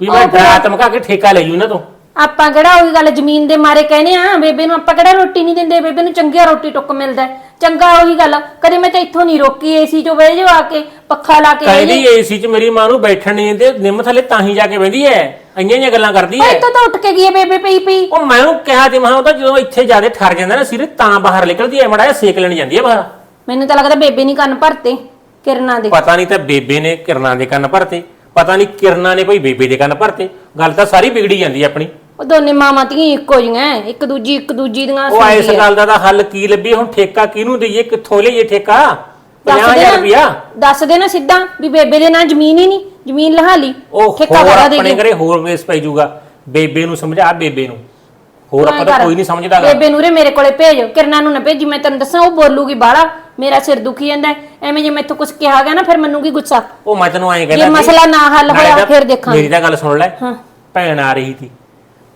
ਵੀ ਮੈਂ ਡਰਾ ਧਮਕਾ ਕੇ ਠੇਕਾ ਲੈ ਜੂ ਇਹਨਾਂ ਤੋਂ। ਆਪਾਂ ਕਿਹੜਾ ਉਹੀ ਗੱਲ ਜ਼ਮੀਨ ਦੇ ਮਾਰੇ ਕਹਿੰਦੇ ਆ ਬੇਬੇ ਨੂੰ ਆਪਾਂ ਕਿਹੜਾ ਰੋਟੀ ਨਹੀਂ ਦਿੰਦੇ ਬੇਬੇ ਨੂੰ ਚੰਗਿਆ ਰੋਟੀ ਟੁੱਕ ਮਿਲਦਾ ਹੈ। ਚੰਗਾ ਉਹੀ ਗੱਲ ਕਦੇ ਮੈਂ ਤਾਂ ਇੱਥੋਂ ਨਹੀਂ ਰੋਕੀ ਏਸੀ ਚੋਂ ਬਹਿ ਜਾ ਆ ਕੇ ਪੱਖਾ ਲਾ ਕੇ ਬਹਿ ਕਹਿੰਦੀ ਏਸੀ 'ਚ ਮੇਰੀ ਮਾਂ ਨੂੰ ਬੈਠਣ ਨਹੀਂ ਦਿੰਦੇ ਨਿੰਮ ਥੱਲੇ ਤਾਂ ਹੀ ਜਾ ਕੇ ਬਹਿੰਦੀ ਐ ਇੰਨੀਆਂ ਜਿਹੀਆਂ ਗੱਲਾਂ ਕਰਦੀ ਐ ਇੱਥੋਂ ਤਾਂ ਉੱਠ ਕੇ ਗਈ ਹੈ ਬੇਬੇ ਪਈ ਪਈ। ਉਹ ਮੈਂ ਉਹਨੂੰ ਕਿਹਾ ਤੇ ਮੈਂ ਕਿਹਾ ਉਹ ਤਾਂ ਜਦੋਂ ਇੱਥੇ ਜਿਆਦੇ ਠਰ ਜਾਂਦਾ ਨਾ ਸਿਰ ਤਾਂ ਬਾਹਰ ਨਿਕਲਦੀ ਐ ਮੜਾ ਜਿਹਾ ਸੇਕ ਲੈਣ ਜਾਂਦੀ ਐ ਬਾਹਰ। ਮੈਨੂੰ ਤਾਂ ਲੱਗਦਾ ਬੇਬੇ ਨਹੀਂ ਕੰਨ ਭਰਤੇ ਕਿਰਨਾਂ ਦੇ। ਪਤਾ ਨਹੀਂ ਤਾਂ ਬੇਬੇ ਨੇ ਕਿਰਨਾਂ ਦੇ ਕੰਨ ਭਰਤੇ ਪਤਾ ਨਹੀਂ ਕਿਰਨਾਂ ਨੇ ਕੋਈ ਬੇਬੇ ਦੇ ਕੰਨ ਭਰਤੇ ਗੱਲ ਤਾਂ ਸਾਰੀ ਵਿਗੜੀ ਜਾਂਦੀ ਐ ਆਪਣੀ। ਉਹ ਦੋਨੇ ਮਾਵਾਂ ਧੀਆਂ ਇੱਕੋ ਜਿਹੀਆਂ ਐ, ਇੱਕ ਦੂਜੀ ਇੱਕ ਦੂਜੀ ਦੀਆਂ ਉਹ ਇਸ। ਗੱਲ ਦਾ ਤਾਂ ਹੱਲ ਕੀ ਲੱਭੀ? ਹੁਣ ਠੇਕਾ ਕਿਹਨੂੰ ਦਈਏ? ਕਿੱਥੋਂ ਲਈਏ ਠੇਕਾ? ਦੱਸ ਦੇ 50000 ਨਾ- ਰੁਪਿਆ ਦੱਸ ਦੇ ਨਾ ਸਿੱਧਾ ਵੀ ਬੇਬੇ ਦੇ ਨਾਂ ਜ਼ਮੀਨ ਹੀ ਨਹੀਂ ਜ਼ਮੀਨ ਲਹਾ ਲਈ। ਉਹ ਠੇਕਾ ਹੋਰ ਕਰਾ ਆਪਣੇ ਦੇਗੀ ਘਰੇ ਹੋਰ ਵੇਸ ਪੈ ਜਾਊਗਾ। ਬੇਬੇ ਨੂੰ ਸਮਝਾ ਬੇਬੇ ਨੂੰ। ਹੋਰ ਆਪਾਂ ਤਾਂ ਕੋਈ ਨਹੀਂ ਸਮਝਦਾ ਗਾ। ਬੇਬੇ ਨੂਰੇ ਮੇਰੇ ਕੋਲੇ ਭੇਜ। ਕਿਰਨਾਂ ਨੂੰ ਨਾ ਭੇਜੀ ਮੈਂ ਤੈਨੂੰ ਦੱਸਾਂ ਉਹ ਬੋਲੂਗੀ ਬਾਹਲਾ। ਮੇਰਾ ਸਿਰ ਦੁਖੀ ਜਾਂਦਾ। ਹੈ। ਐਵੇਂ ਜੇ ਮੈਥੋਂ ਕੁਝ ਕਿਹਾ ਗਿਆ ਨਾ ਫਿਰ ਮੰਨੂਗੀ ਗੁੱਸਾ? ਉਹ ਮੈਂ ਤੈਨੂੰ ਐਂ ਜੇ ਕਹਿੰਦਾ ਸੀ, ਮਸਲਾ ਨਾ ਹੱਲ ਨਾਲੇ ਹੋਇਆ ਤਾਂ ਫਿਰ ਦੇਖਾਂਗੇ। ਮੇਰੀ ਤਾਂ ਗੱਲ ਸੁਣ ਲੈ। ਹਾਂ। ਭੈਣ ਆ ਰਹੀ ਸੀ।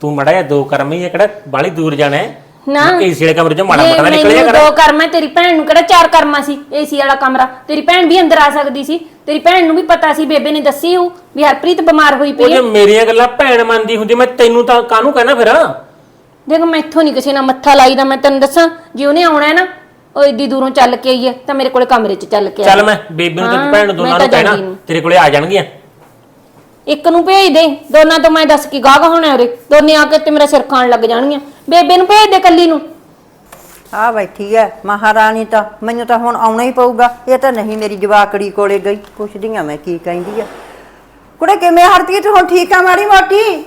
ਤੂੰ ਮੜਾ ਜਿਹਾ ਦੋ ਕਰਮ ਹੀ ਹੈ ਕਿਹੜਾ ਬਾਲੀ ਦੂਰ ਜਾਣਾ ਹੈ? ਨਾ। ਏਸੀ ਵਾਲੇ ਕਮਰੇ ਚੋਂ ਮਾੜਾ ਜੇ ਮੋਟਾ ਤਾਂ ਨਿਕਲ ਜਾ ਕਰ। ਦੋ ਕਰਮਾ ਤੇਰੀ ਭੈਣ ਨੂੰ ਕਿਹੜਾ ਚਾਰ ਕਰਮਾ ਸੀ ਏਸੀ ਵਾਲਾ ਕਮਰਾ। ਤੇਰੀ ਭੈਣ ਵੀ ਅੰਦਰ ਆ ਸਕਦੀ ਸੀ। ਤੇਰੀ ਭੈਣ ਨੂੰ ਵੀ ਪਤਾ ਸੀ ਬੇਬੇ ਨੇ ਦੱਸੀ ਉਹ ਵੀ ਹਰਪ੍ਰੀਤ ਬਿਮਾਰ ਹੋਈ ਉਹ ਪਈ ਜੇ ਹੈ ਮੇਰੀਆਂ ਗੱਲਾਂ ਭੈਣ ਮੰਨਦੀ ਹੁੰਦੀ ਮੈਂ ਤੈਨੂੰ ਤਾਂ ਕਾਹਨੂੰ ਕਹਿਣਾ ਫਿਰ? ਦੇਖ ਮੈਂ ਇੱਥੋਂ ਨਹੀਂ ਕਿਸੇ ਨਾਲ ਮੱਥਾ ਲਾਈਦਾ ਮੈਂ ਤੈਨੂੰ ਦੱਸਾਂ ਜੇ ਉਹਨੇ ਆਉਣਾ ਹੈ ਨਾ ਉਹ ਏਡੀ ਦੂਰੋਂ ਚੱਲ ਕੇ ਆਈ ਹੈ ਤਾਂ ਮੇਰੇ ਕੋਲੇ ਕਮਰੇ 'ਚ ਚੱਲ ਕੇ ਆ ਚੱਲ ਮੈਂ ਬੇਬੇ ਨੂੰ ਤੇ ਹਾਂ, ਭੈਣ ਨੂੰ ਮੈਂ ਦੋਨਾਂ ਤਾਂ ਨੂੰ ਕਹਿਣਾ ਜਾਂਦੀ ਨੀ। ਤੇਰੇ ਕੋਲੇ ਆ ਜਾਣਗੀਆਂ। ਇੱਕ ਨੂੰ ਭੇਜ ਦੇ ਦੋਨਾਂ ਤੋਂ ਮੈਂ ਦੱਸ ਕੀ ਗਾਹ ਹੋਣਾ ਉਰੇ। ਦੋਨੇ ਆ ਕੇ ਤੇ ਮੇਰਾ ਸਿਰ ਖਾਣ ਲੱਗ ਜਾਣਗੀਆਂ। ਬੇਬੇ ਨੂੰ ਭੇਜ ਦੇ ਕੱਲੀ ਨੂੰ। ਆ ਬੈਠੀ ਐ ਮਹਾਰਾਣੀ ਤਾਂ। ਮੈਨੂੰ ਤਾਂ ਹੁਣ ਆਉਣਾ ਹੀ ਪਊਗਾ। ਇਹ ਤਾਂ ਨਹੀਂ ਮੇਰੀ ਜਵਾਕੜੀ ਕੋਲੇ ਗਈ। ਪੁੱਛਦੀ ਆ ਮੈਂ ਕੀ ਕਹਿੰਦੀ ਆ। ਕੁੜੇ ਕਿਵੇਂ ਹਰਪ੍ਰੀਤ ਹੁਣ ਠੀਕ ਆ ਮਾੜੀ ਮੋਟੀ?